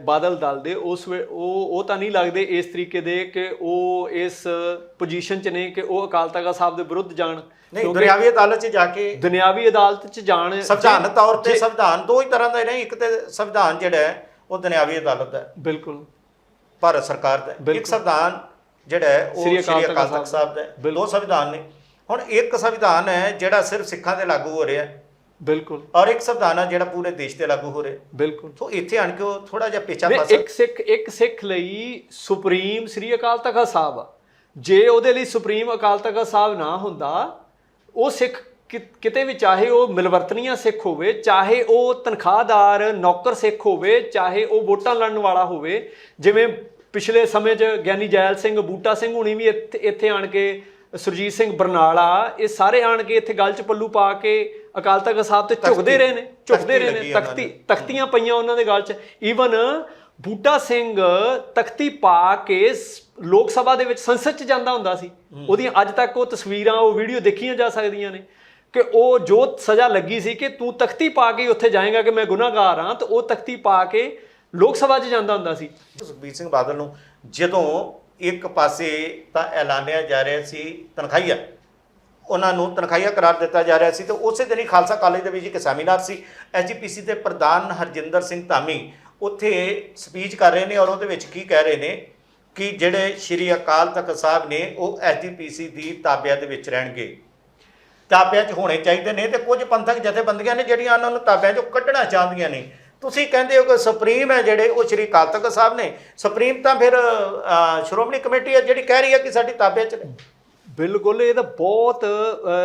Speaker 1: ਬਾਦਲ ਦਲ ਦੇ ਉਸ ਵੇ ਉਹ ਉਹ ਤਾਂ ਨਹੀਂ ਲੱਗਦੇ ਇਸ ਤਰੀਕੇ ਦੇ ਕਿ ਉਹ ਇਸ ਪੋਜੀਸ਼ਨ 'ਚ ਨੇ ਕਿ ਉਹ ਅਕਾਲ ਤਖਤ ਸਾਹਿਬ ਦੇ ਵਿਰੁੱਧ ਜਾਣ
Speaker 2: ਨਹੀਂ ਦੁਨਿਆਵੀ ਅਦਾਲਤ 'ਚ ਜਾ ਕੇ
Speaker 1: ਦੁਨਿਆਵੀ ਅਦਾਲਤ 'ਚ ਜਾਣ
Speaker 2: ਸੰਵਿਧਾਨਕ ਤੌਰ ਤੇ ਸੰਵਿਧਾਨ ਦੋ ਹੀ ਤਰ੍ਹਾਂ ਦਾ ਨੇ ਇੱਕ ਤੇ ਸੰਵਿਧਾਨ ਜਿਹੜਾ ਹੈ ਉਹ ਦੁਨਿਆਵੀ ਅਦਾਲਤ ਦਾ ਹੈ
Speaker 1: ਬਿਲਕੁਲ
Speaker 2: ਭਾਰਤ ਸਰਕਾਰ ਦਾ। ਇੱਕ। ਸੰਵਿਧਾਨ ਜਿਹੜਾ ਹੈ ਉਹ
Speaker 1: ਸ੍ਰੀ ਅਕਾਲ ਤਖ਼ਤ
Speaker 2: ਸਾਹਿਬ ਦਾ। ਦੋ। ਸੰਵਿਧਾਨ ਨੇ ਹੁਣ ਇੱਕ ਸੰਵਿਧਾਨ ਹੈ ਜਿਹੜਾ ਸਿਰਫ ਸਿੱਖਾਂ ਤੇ ਲਾਗੂ ਹੋ ਰਿਹਾ ਹੈ।
Speaker 1: ਬਿਲਕੁਲ।
Speaker 2: ਔਰ ਇੱਕ ਸੰਵਿਧਾਨ ਹੈ ਜਿਹੜਾ ਪੂਰੇ ਦੇਸ਼ ਤੇ ਲਾਗੂ ਹੋ ਰਿਹਾ।
Speaker 1: ਬਿਲਕੁਲ।
Speaker 2: ਸੋ ਇੱਥੇ ਆਣ ਕੇ ਉਹ ਥੋੜਾ ਜਿਹਾ ਪੇਚਾ ਫਸ
Speaker 1: ਇੱਕ ਸਿੱਖ ਇੱਕ ਸਿੱਖ ਲਈ ਸੁਪਰੀਮ ਸ੍ਰੀ ਅਕਾਲ ਤਖਤ ਸਾਹਿਬ ਜੇ ਉਹਦੇ ਲਈ ਸੁਪਰੀਮ ਅਕਾਲ ਤਖਤ ਸਾਹਿਬ ਨਾ ਹੁੰਦਾ ਉਹ ਸਿੱਖ ਕਿਤੇ ਵੀ ਚਾਹੇ ਉਹ ਮਿਲਵਰਤਨੀਆ ਸਿੱਖ ਹੋਵੇ ਚਾਹੇ ਉਹ ਤਨਖਾਹਦਾਰ ਨੌਕਰ ਸਿੱਖ ਹੋਵੇ ਚਾਹੇ ਉਹ ਵੋਟਾਂ ਲੜਨ ਵਾਲਾ ਹੋਵੇ ਜਿਵੇਂ ਪਿਛਲੇ ਸਮੇਂ 'ਚ ਗਿਆਨੀ ਜੈਲ ਸਿੰਘ ਬੂਟਾ ਸਿੰਘ ਹੁਣੀ ਵੀ ਇੱਥੇ ਆਣ ਕੇ ਸੁਰਜੀਤ ਸਿੰਘ ਬਰਨਾਲਾ ਇਹ ਸਾਰੇ ਆਣ ਕੇ ਇੱਥੇ ਗੱਲ 'ਚ ਪੱਲੂ ਪਾ ਕੇ ਅਕਾਲ ਤਖਤ ਸਾਹਿਬ ਤੇ ਝੁਕਦੇ ਰਹੇ ਨੇ ਝੁਕਦੇ ਰਹੇ ਨੇ ਤਖਤੀ। ਤਖਤੀਆਂ ਪਈਆਂ ਉਹਨਾਂ ਦੇ ਗਲ 'ਚ। ਈਵਨ ਬੂਟਾ ਸਿੰਘ ਤਖਤੀ ਪਾ ਕੇ ਲੋਕ ਸਭਾ ਦੇ ਵਿੱਚ ਸੰਸਦ 'ਚ ਜਾਂਦਾ ਹੁੰਦਾ ਸੀ। ਉਹਦੀਆਂ ਅੱਜ ਤੱਕ ਉਹ ਤਸਵੀਰਾਂ ਉਹ ਵੀਡੀਓ ਦੇਖੀਆਂ ਜਾ ਸਕਦੀਆਂ ਨੇ ਕਿ ਉਹ ਜੋ ਸਜ਼ਾ ਲੱਗੀ ਸੀ ਕਿ ਤੂੰ ਤਖਤੀ ਪਾ ਕੇ ਉੱਥੇ ਜਾਏਗਾ ਕਿ ਮੈਂ ਗੁਨਾਹਗਾਰ ਹਾਂ ਤੇ ਉਹ ਤਖਤੀ ਪਾ ਕੇ ਲੋਕ ਸਭਾ 'ਚ ਜਾਂਦਾ ਹੁੰਦਾ ਸੀ।
Speaker 2: ਸੁਖਬੀਰ ਸਿੰਘ ਬਾਦਲ ਨੂੰ ਜਦੋਂ ਇੱਕ ਪਾਸੇ ਤਾਂ ਐਲਾਨਿਆ ਜਾ ਰਿਹਾ ਸੀ ਤਨਖਾਹੀਆ। ਉਹਨਾਂ ਨੂੰ ਤਨਖਾਹੀਆ ਕਰਾਰ ਦਿੱਤਾ ਜਾ ਰਿਹਾ ਸੀ ਤੇ ਉਸੇ ਦਿਨ ਹੀ ਖਾਲਸਾ ਕਾਲਜ ਦੇ ਵਿੱਚ ਇੱਕ ਸੈਮੀਨਾਰ ਸੀ। ਐਜੀਪੀਸੀ ਦੇ ਪ੍ਰਧਾਨ ਹਰਜਿੰਦਰ ਸਿੰਘ ਧਾਮੀ ਉੱਥੇ ਸਪੀਚ ਕਰ ਰਹੇ ਨੇ ਔਰ ਉਹਦੇ ਵਿੱਚ ਕੀ ਕਹਿ ਰਹੇ ਨੇ ਕਿ ਜਿਹੜੇ ਸ਼੍ਰੀ ਅਕਾਲ ਤਖਤ ਸਾਹਿਬ ਨੇ ਉਹ ਐਜੀਪੀਸੀ ਦੀ ਤਾਬਿਆ ਦੇ ਵਿੱਚ ਰਹਿਣਗੇ। ਤਾਬਿਆਂ 'ਚ ਹੋਣੇ ਚਾਹੀਦੇ ਨੇ ਤੇ ਕੁਝ ਪੰਥਕ ਜਥੇਬੰਦੀਆਂ ਨੇ ਜਿਹੜੀਆਂ ਉਹਨਾਂ ਨੂੰ ਤਾਬਿਆਂ 'ਚੋਂ ਕੱਢਣਾ ਚਾਹੁੰਦੀਆਂ ਨੇ। ਤੁਸੀਂ ਕਹਿੰਦੇ ਹੋ ਕਿ ਸੁਪਰੀਮ ਹੈ ਜਿਹੜੇ ਉਹ ਸ਼੍ਰੀ ਅਕਾਲ ਤਖਤ ਸਾਹਿਬ ਨੇ। ਸੁਪਰੀਮ ਤਾਂ ਫਿਰ ਸ਼੍ਰੋਮਣੀ ਕਮੇਟੀ ਹੈ ਜਿਹੜੀ ਕਹਿ ਰਹੀ ਹੈ ਕਿ ਸਾਡੀ ਤਾਬਿਆਂ 'ਚ ਨੇ।
Speaker 1: ਬਿਲਕੁਲ ਇਹ ਤਾਂ ਬਹੁਤ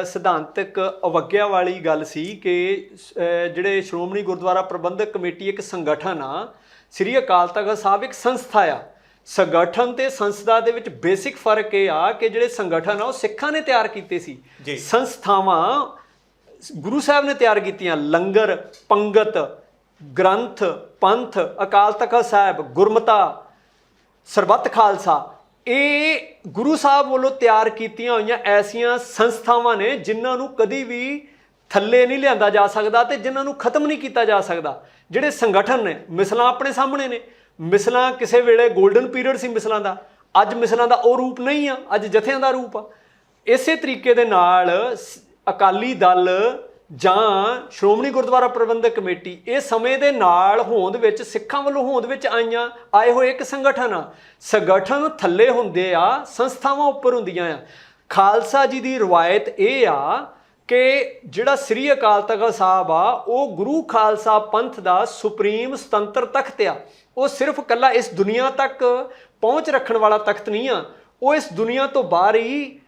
Speaker 1: ਸਿਧਾਂਤਕ ਅਵਗਿਆ ਵਾਲੀ ਗੱਲ ਸੀ ਕਿ ਜਿਹੜੇ ਸ਼੍ਰੋਮਣੀ ਗੁਰਦੁਆਰਾ ਪ੍ਰਬੰਧਕ ਕਮੇਟੀ ਇੱਕ ਸੰਗਠਨ ਆ ਸ੍ਰੀ ਅਕਾਲ ਤਖਤ ਸਾਹਿਬ ਇੱਕ ਸੰਸਥਾ ਆ। ਸੰਗਠਨ ਤੇ ਸੰਸਥਾ ਦੇ ਵਿੱਚ ਬੇਸਿਕ ਫ਼ਰਕ ਇਹ ਆ ਕਿ ਜਿਹੜੇ ਸੰਗਠਨ ਆ ਉਹ ਸਿੱਖਾਂ ਨੇ ਤਿਆਰ ਕੀਤੇ ਸੀ। ਸੰਸਥਾਵਾਂ ਗੁਰੂ ਸਾਹਿਬ ਨੇ ਤਿਆਰ ਕੀਤੀਆਂ ਲੰਗਰ ਪੰਗਤ ਗ੍ਰੰਥ, ਪੰਥ, ਅਕਾਲ ਤਖਤ ਸਾਹਿਬ, ਗੁਰਮਤਾ, ਸਰਬੱਤ ਖਾਲਸਾ, ਇਹ ਗੁਰੂ ਸਾਹਿਬ ਵੱਲੋਂ ਤਿਆਰ ਕੀਤੀਆਂ ਹੋਈਆਂ ਐਸੀਆਂ ਸੰਸਥਾਵਾਂ ਨੇ ਜਿਨ੍ਹਾਂ ਨੂੰ ਕਦੀ ਵੀ ਥੱਲੇ ਨਹੀਂ ਲਿਆਂਦਾ ਜਾ ਸਕਦਾ ਤੇ ਜਿਨ੍ਹਾਂ ਨੂੰ ਖਤਮ ਨਹੀਂ ਕੀਤਾ ਜਾ ਸਕਦਾ। ਜਿਹੜੇ ਸੰਗਠਨ ਨੇ, ਮਿਸਲਾਂ ਆਪਣੇ ਸਾਹਮਣੇ ਨੇ। ਮਿਸਲਾਂ ਕਿਸੇ ਵੇਲੇ 골ਡਨ ਪੀਰੀਅਡ ਸੀ ਮਿਸਲਾਂ ਦਾ। ਅੱਜ ਮਿਸਲਾਂ ਦਾ ਉਹ ਰੂਪ ਨਹੀਂ ਆ, ਅੱਜ ਜਥਿਆਂ ਦਾ ਰੂਪ ਆ। ਇਸੇ ਤਰੀਕੇ ਦੇ ਨਾਲ ਅਕਾਲੀ ਦਲ ਜਾਂ ਸ਼੍ਰੋਮਣੀ ਗੁਰਦੁਆਰਾ ਪ੍ਰਬੰਧਕ ਕਮੇਟੀ ਇਹ ਸਮੇਂ ਦੇ ਨਾਲ ਹੋਂਦ ਵਿੱਚ, ਸਿੱਖਾਂ ਵੱਲੋਂ ਹੋਂਦ ਵਿੱਚ ਆਈਆਂ, ਆਏ ਹੋਏ ਇੱਕ ਸੰਗਠਨ ਆ। ਸੰਗਠਨ ਥੱਲੇ ਹੁੰਦੇ ਆ, ਸੰਸਥਾਵਾਂ ਉੱਪਰ ਹੁੰਦੀਆਂ ਆ। ਖਾਲਸਾ ਜੀ ਦੀ ਰਵਾਇਤ ਇਹ ਆ ਕਿ ਜਿਹੜਾ ਸ੍ਰੀ ਅਕਾਲ ਤਖਤ ਸਾਹਿਬ ਆ, ਉਹ ਗੁਰੂ ਖਾਲਸਾ ਪੰਥ ਦਾ ਸੁਪਰੀਮ ਸੁਤੰਤਰ ਤਖਤ ਆ। ਉਹ ਸਿਰਫ ਕੱਲਾ ਇਸ ਦੁਨੀਆ ਤੱਕ ਪਹੁੰਚ ਰੱਖਣ ਵਾਲਾ ਤਖਤ ਨਹੀਂ ਆ। ਉਹ ਇਸ ਦੁਨੀਆ ਤੋਂ ਬਾਹਰ ਹੀ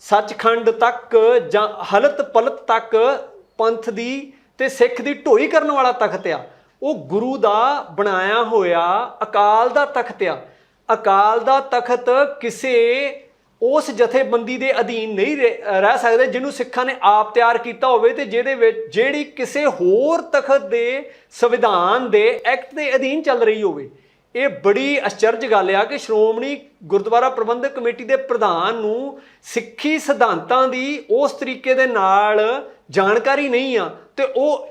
Speaker 1: ਸੱਚਖੰਡ ਤੱਕ ਜਾਂ ਹਲਤ ਪਲਤ ਤੱਕ ਪੰਥ ਦੀ ਤੇ ਸਿੱਖ ਦੀ ਢੋਈ ਕਰਨ ਵਾਲਾ ਤਖਤ ਆ। ਉਹ ਗੁਰੂ ਦਾ ਬਣਾਇਆ ਹੋਇਆ ਅਕਾਲ ਦਾ ਤਖਤ ਆ। ਅਕਾਲ ਦਾ ਤਖਤ ਕਿਸੇ ਉਸ ਜਥੇਬੰਦੀ ਦੇ ਅਧੀਨ ਨਹੀਂ ਰਹਿ ਰਹਿ ਸਕਦੇ ਜਿਹਨੂੰ ਸਿੱਖਾਂ ਨੇ ਆਪ ਤਿਆਰ ਕੀਤਾ ਹੋਵੇ ਤੇ ਜਿਹਦੇ ਵਿੱਚ ਜਿਹੜੀ ਕਿਸੇ ਹੋਰ ਤਖਤ ਦੇ ਸੰਵਿਧਾਨ ਦੇ ਐਕਟ ਦੇ ਅਧੀਨ ਚੱਲ ਰਹੀ ਹੋਵੇ। ਇਹ ਬੜੀ ਅਚਰਜ ਗੱਲ ਆ ਕਿ ਸ਼੍ਰੋਮਣੀ ਗੁਰਦੁਆਰਾ ਪ੍ਰਬੰਧਕ ਕਮੇਟੀ ਦੇ ਪ੍ਰਧਾਨ ਨੂੰ ਸਿੱਖੀ ਸਿਧਾਂਤਾਂ ਦੀ ਉਸ ਤਰੀਕੇ ਦੇ ਨਾਲ ਜਾਣਕਾਰੀ ਨਹੀਂ ਆ ਤੇ ਉਹ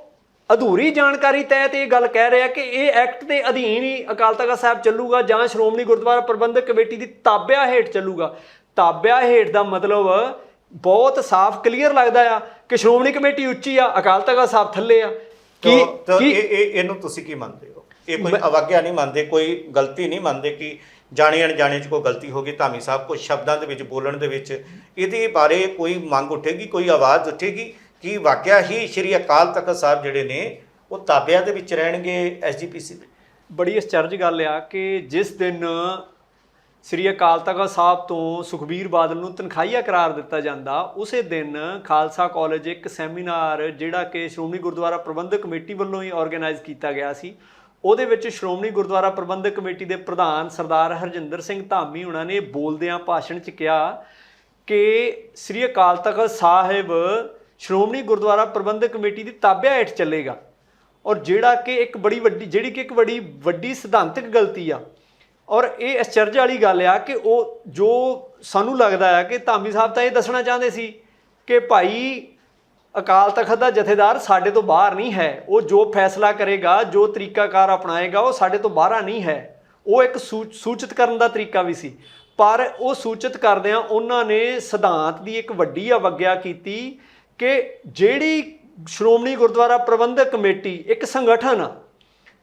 Speaker 1: ਅਧੂਰੀ ਜਾਣਕਾਰੀ ਤਹਿਤ ਇਹ ਗੱਲ ਕਹਿ ਰਿਹਾ ਕਿ ਇਹ ਐਕਟ ਦੇ ਅਧੀਨ ਹੀ ਅਕਾਲ ਤਖਤ ਸਾਹਿਬ ਚੱਲੂਗਾ ਜਾਂ ਸ਼੍ਰੋਮਣੀ ਗੁਰਦੁਆਰਾ ਪ੍ਰਬੰਧਕ ਕਮੇਟੀ ਦੀ ਤਾਬਿਆ ਹੇਠ ਚੱਲੂਗਾ। ਤਾਬਿਆ ਹੇਠ ਦਾ ਮਤਲਬ ਬਹੁਤ ਸਾਫ਼ ਕਲੀਅਰ ਲੱਗਦਾ ਆ ਕਿ ਸ਼੍ਰੋਮਣੀ ਕਮੇਟੀ ਉੱਚੀ ਆ ਅਕਾਲ ਤਖਤ ਸਾਹਿਬ ਥੱਲੇ ਆ। ਕੀ ਕੀ
Speaker 2: ਇਹ ਇਹ ਇਹਨੂੰ ਤੁਸੀਂ ਕੀ ਮੰਨਦੇ ਹੋ? ਇਹ ਕੋਈ ਅਵਾਗਿਆ ਨਹੀਂ ਮੰਨਦੇ ਕੋਈ ਗਲਤੀ ਨਹੀਂ ਮੰਨਦੇ ਕਿ ਜਾਣੇ ਅਣਜਾਣੇ ਚ ਕੋਈ ਗਲਤੀ ਹੋ ਗਈ ਧਾਮੀ ਸਾਹਿਬ ਕੁਝ ਸ਼ਬਦਾਂ ਦੇ ਵਿੱਚ ਬੋਲਣ ਦੇ ਵਿੱਚ ਇਹਦੇ ਬਾਰੇ ਕੋਈ ਮੰਗ ਉੱਠੇਗੀ ਕੋਈ ਆਵਾਜ਼ ਉੱਠੇਗੀ? ਕਿ ਵਾਕਿਆ ਹੀ ਸ਼੍ਰੀ ਅਕਾਲ ਤਖਤ ਸਾਹਿਬ ਜਿਹੜੇ ਨੇ, ਉਹ ਤਾਬਿਆਂ ਦੇ ਵਿੱਚ ਰਹਿਣਗੇ ਐਸਜੀਪੀਸੀ ਦੇ?
Speaker 1: ਬੜੀ ਅਚਰਜ ਗੱਲ ਆ ਕਿ ਜਿਸ ਦਿਨ ਸ੍ਰੀ ਅਕਾਲ ਤਖਤ ਸਾਹਿਬ ਤੋਂ ਸੁਖਬੀਰ ਬਾਦਲ ਨੂੰ ਤਨਖਾਹੀਆ ਕਰਾਰ ਦਿੱਤਾ ਜਾਂਦਾ, ਉਸੇ ਦਿਨ ਖਾਲਸਾ ਕਾਲਜ ਇੱਕ ਸੈਮੀਨਾਰ ਜਿਹੜਾ ਕਿ ਸ਼੍ਰੋਮਣੀ ਗੁਰਦੁਆਰਾ ਪ੍ਰਬੰਧਕ ਕਮੇਟੀ ਵੱਲੋਂ ਹੀ ਆਰਗੇਨਾਈਜ਼ ਕੀਤਾ ਗਿਆ ਸੀ। ਉਹਦੇ ਵਿੱਚ ਸ਼੍ਰੋਮਣੀ ਗੁਰਦੁਆਰਾ ਪ੍ਰਬੰਧਕ ਕਮੇਟੀ ਦੇ ਪ੍ਰਧਾਨ ਸਰਦਾਰ ਹਰਜਿੰਦਰ ਸਿੰਘ ਧਾਮੀ ਉਹਨਾਂ ਨੇ ਬੋਲਦਿਆਂ ਭਾਸ਼ਣ 'ਚ ਕਿਹਾ ਕਿ ਸ੍ਰੀ ਅਕਾਲ ਤਖਤ ਸਾਹਿਬ ਸ਼੍ਰੋਮਣੀ ਗੁਰਦੁਆਰਾ ਪ੍ਰਬੰਧਕ ਕਮੇਟੀ ਦੀ ਤਾਬਿਆ ਹੇਠ ਚੱਲੇਗਾ। ਔਰ ਜਿਹੜਾ ਕਿ ਇੱਕ ਬੜੀ ਵੱਡੀ, ਜਿਹੜੀ ਕਿ ਇੱਕ ਬੜੀ ਵੱਡੀ ਸਿਧਾਂਤਕ ਗਲਤੀ ਆ। ਔਰ ਇਹ ਅਚਰਜ ਵਾਲੀ ਗੱਲ ਆ ਕਿ ਉਹ ਜੋ ਸਾਨੂੰ ਲੱਗਦਾ ਆ ਕਿ ਧਾਮੀ ਸਾਹਿਬ ਤਾਂ ਇਹ ਦੱਸਣਾ ਚਾਹੁੰਦੇ ਸੀ ਕਿ ਭਾਈ ਅਕਾਲ ਤਖਤ ਦਾ ਜਥੇਦਾਰ ਸਾਡੇ ਤੋਂ ਬਾਹਰ ਨਹੀਂ ਹੈ। ਉਹ ਜੋ ਫੈਸਲਾ ਕਰੇਗਾ, ਜੋ ਤਰੀਕਾਕਾਰ ਅਪਣਾਏਗਾ, ਉਹ ਸਾਡੇ ਤੋਂ ਬਾਹਰ ਨਹੀਂ ਹੈ। ਉਹ ਇੱਕ ਸੂ- ਸੂਚਿਤ ਕਰਨ ਦਾ ਤਰੀਕਾ ਵੀ ਸੀ। ਪਰ ਉਹ ਸੂਚਿਤ ਕਰਦਿਆਂ ਉਹਨਾਂ ਨੇ ਸਿਧਾਂਤ ਦੀ ਇੱਕ ਵੱਡੀ ਅਵਗਿਆ ਕੀਤੀ ਕਿ ਜਿਹੜੀ ਸ਼੍ਰੋਮਣੀ ਗੁਰਦੁਆਰਾ ਪ੍ਰਬੰਧਕ ਕਮੇਟੀ ਇੱਕ ਸੰਗਠਨ ਆ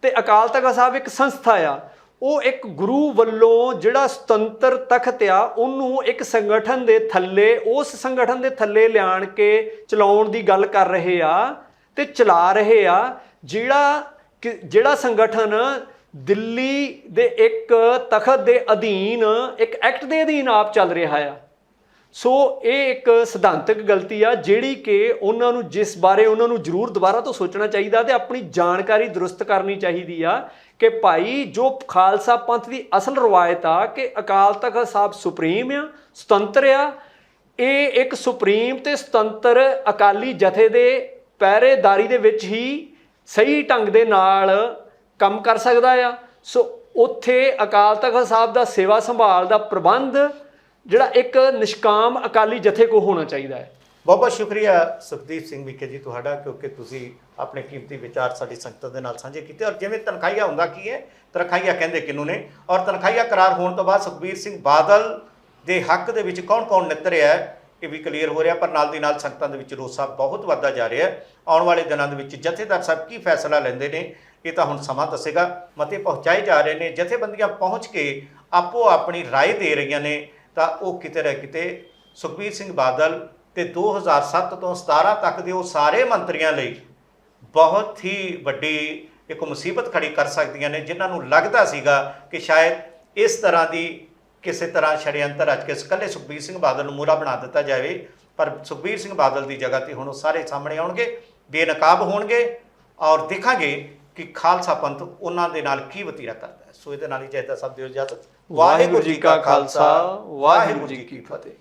Speaker 1: ਤੇ ਅਕਾਲ ਤਖਤ ਸਾਹਿਬ ਇੱਕ ਸੰਸਥਾ ਆ, ਉਹ ਇੱਕ ਗੁਰੂ ਵੱਲੋਂ ਜਿਹੜਾ ਸੁਤੰਤਰ ਤਖਤ ਆ, ਉਹਨੂੰ ਇੱਕ ਸੰਗਠਨ ਦੇ ਥੱਲੇ, ਉਸ ਸੰਗਠਨ ਦੇ ਥੱਲੇ ਲਿਆਣ ਕੇ ਚਲਾਉਣ ਦੀ ਗੱਲ ਕਰ ਰਹੇ ਆ ਤੇ ਚਲਾ ਰਹੇ ਆ, ਜਿਹੜਾ ਕਿ- ਜਿਹੜਾ ਸੰਗਠਨ ਦਿੱਲੀ ਦੇ ਇੱਕ ਤਖਤ ਦੇ ਅਧੀਨ, ਇੱਕ ਐਕਟ ਦੇ ਅਧੀਨ ਆਪ ਚੱਲ ਰਿਹਾ ਆ। ਸੋ ਇਹ ਇੱਕ ਸਿਧਾਂਤਕ ਗਲਤੀ ਆ, ਜਿਹੜੀ ਕਿ ਉਹਨਾਂ ਨੂੰ ਜਿਸ ਬਾਰੇ ਉਹਨਾਂ ਨੂੰ ਜ਼ਰੂਰ ਦੁਬਾਰਾ ਤੋਂ ਸੋਚਣਾ ਚਾਹੀਦਾ ਤੇ ਆਪਣੀ ਜਾਣਕਾਰੀ ਦਰੁਸਤ ਕਰਨੀ ਚਾਹੀਦੀ ਆ ਕਿ ਭਾਈ ਜੋ ਖਾਲਸਾ ਪੰਥ ਦੀ ਅਸਲ ਰਵਾਇਤ ਆ ਕਿ ਅਕਾਲ ਤਖਤ ਸਾਹਿਬ ਸੁਪਰੀਮ ਆ, ਸੁਤੰਤਰ ਆ, ਇਹ ਇੱਕ ਸੁਪਰੀਮ ਤੇ ਸੁਤੰਤਰ ਅਕਾਲੀ ਜਥੇ ਦੇ ਪਹਿਰੇਦਾਰੀ ਦੇ ਵਿੱਚ ਹੀ ਸਹੀ ਢੰਗ ਦੇ ਨਾਲ ਕੰਮ ਕਰ ਸਕਦਾ ਆ। ਸੋ ਉੱਥੇ ਅਕਾਲ ਤਖਤ ਸਾਹਿਬ ਦਾ ਸੇਵਾ ਸੰਭਾਲ ਦਾ ਪ੍ਰਬੰਧ ਜਿਹੜਾ ਇੱਕ ਨਿਸ਼ਕਾਮ ਅਕਾਲੀ ਜਥੇ ਕੋ ਹੋਣਾ ਚਾਹੀਦਾ ਹੈ
Speaker 2: ਬਹੁਤ ਬਹੁਤ ਸ਼ੁਕਰੀਆ ਸੁਖਦੀਪ ਸਿੰਘ ਵਿਕੇ ਜੀ ਤੁਹਾਡਾ ਕਿਉਂਕਿ ਤੁਸੀਂ ਆਪਣੇ ਕੀਮਤੀ ਵਿਚਾਰ ਸਾਡੀ ਸੰਗਤ ਦੇ ਨਾਲ ਸਾਂਝੇ ਕੀਤੇ ਔਰ ਜਿਵੇਂ ਤਨਖਾਹੀਆ ਹੁੰਦਾ ਕੀ ਹੈ ਤਨਖਾਹੀਆ ਕਹਿੰਦੇ ਕਿਹਨੂੰ ਨੇ ਔਰ ਤਨਖਾਹੀਆ ਕਰਾਰ ਹੋਣ ਤੋਂ ਬਾਅਦ ਸੁਖਬੀਰ ਸਿੰਘ ਬਾਦਲ ਦੇ ਹੱਕ ਦੇ ਵਿੱਚ ਕੌਣ-ਕੌਣ ਨਿੱਤਰਿਆ ਹੈ ਇਹ ਵੀ ਕਲੀਅਰ ਹੋ ਰਿਹਾ ਪਰ ਨਾਲ ਦੀ ਨਾਲ ਸੰਗਤਾਂ ਦੇ ਵਿੱਚ ਰੋਸਾ ਬਹੁਤ ਵੱਧਦਾ ਜਾ ਰਿਹਾ ਹੈ ਆਉਣ ਵਾਲੇ ਦਿਨਾਂ ਦੇ ਵਿੱਚ ਜਥੇਦਾਰ ਸਾਹਿਬ ਕੀ ਫੈਸਲਾ ਲੈਂਦੇ ਨੇ ਇਹ ਤਾਂ ਹੁਣ ਸਮਾਂ ਦੱਸੇਗਾ ਮਤੇ ਪਹੁੰਚਾਏ ਜਾ ਰਹੇ ਨੇ ਜਥੇਬੰਦੀਆਂ ਪਹੁੰਚ ਕੇ ਆਪੋ ਆਪਣੀ رائے ਦੇ ਰਹੀਆਂ ਨੇ ਤਾਂ ਉਹ ਕਿਤੇ ਨਾ ਕਿਤੇ ਸੁਖਬੀਰ ਸਿੰਘ ਬਾਦਲ ਤੇ 2007 ਤੋਂ 17 ਤੱਕ ਦੇ ਉਹ ਸਾਰੇ ਮੰਤਰੀਆਂ ਲਈ ਬਹੁਤ ਹੀ ਵੱਡੀ ਇੱਕ ਮੁਸੀਬਤ ਖੜੀ ਕਰ ਸਕਦੀਆਂ ਨੇ, ਜਿਨ੍ਹਾਂ ਨੂੰ ਲੱਗਦਾ ਸੀਗਾ ਕਿ ਸ਼ਾਇਦ ਇਸ ਤਰ੍ਹਾਂ ਦੀ ਕਿਸੇ ਤਰ੍ਹਾਂ ਸ਼ੜਯੰਤਰ ਅੱਜ ਕੇ ਇਕੱਲੇ ਸੁਖਬੀਰ ਸਿੰਘ ਬਾਦਲ ਨੂੰ ਮੂਹਰਾ ਬਣਾ ਦਿੱਤਾ ਜਾਵੇ, ਪਰ ਸੁਖਬੀਰ ਸਿੰਘ ਬਾਦਲ ਦੀ ਜਗ੍ਹਾ ਤੇ ਹੁਣ ਉਹ ਸਾਰੇ ਸਾਹਮਣੇ ਆਉਣਗੇ, ਬੇਨਕਾਬ ਹੋਣਗੇ ਔਰ ਦੇਖਾਂਗੇ ਕਿ ਖਾਲਸਾ ਪੰਥ ਉਹਨਾਂ ਦੇ ਨਾਲ ਕੀ ਵਤੀਰਾ ਕਰਦਾ ਹੈ। ਸੋ ਇਹਦੇ ਨਾਲ ਹੀ ਜੈਤਾ ਸਭ ਦਿਓ ਇਜਾਜ਼ਤ
Speaker 1: ਵਾਹਿਗੁਰੂ ਜੀ ਕਾ ਖਾਲਸਾ ਵਾਹਿਗੁਰੂ ਜੀ ਕੀ ਫਤਿਹ।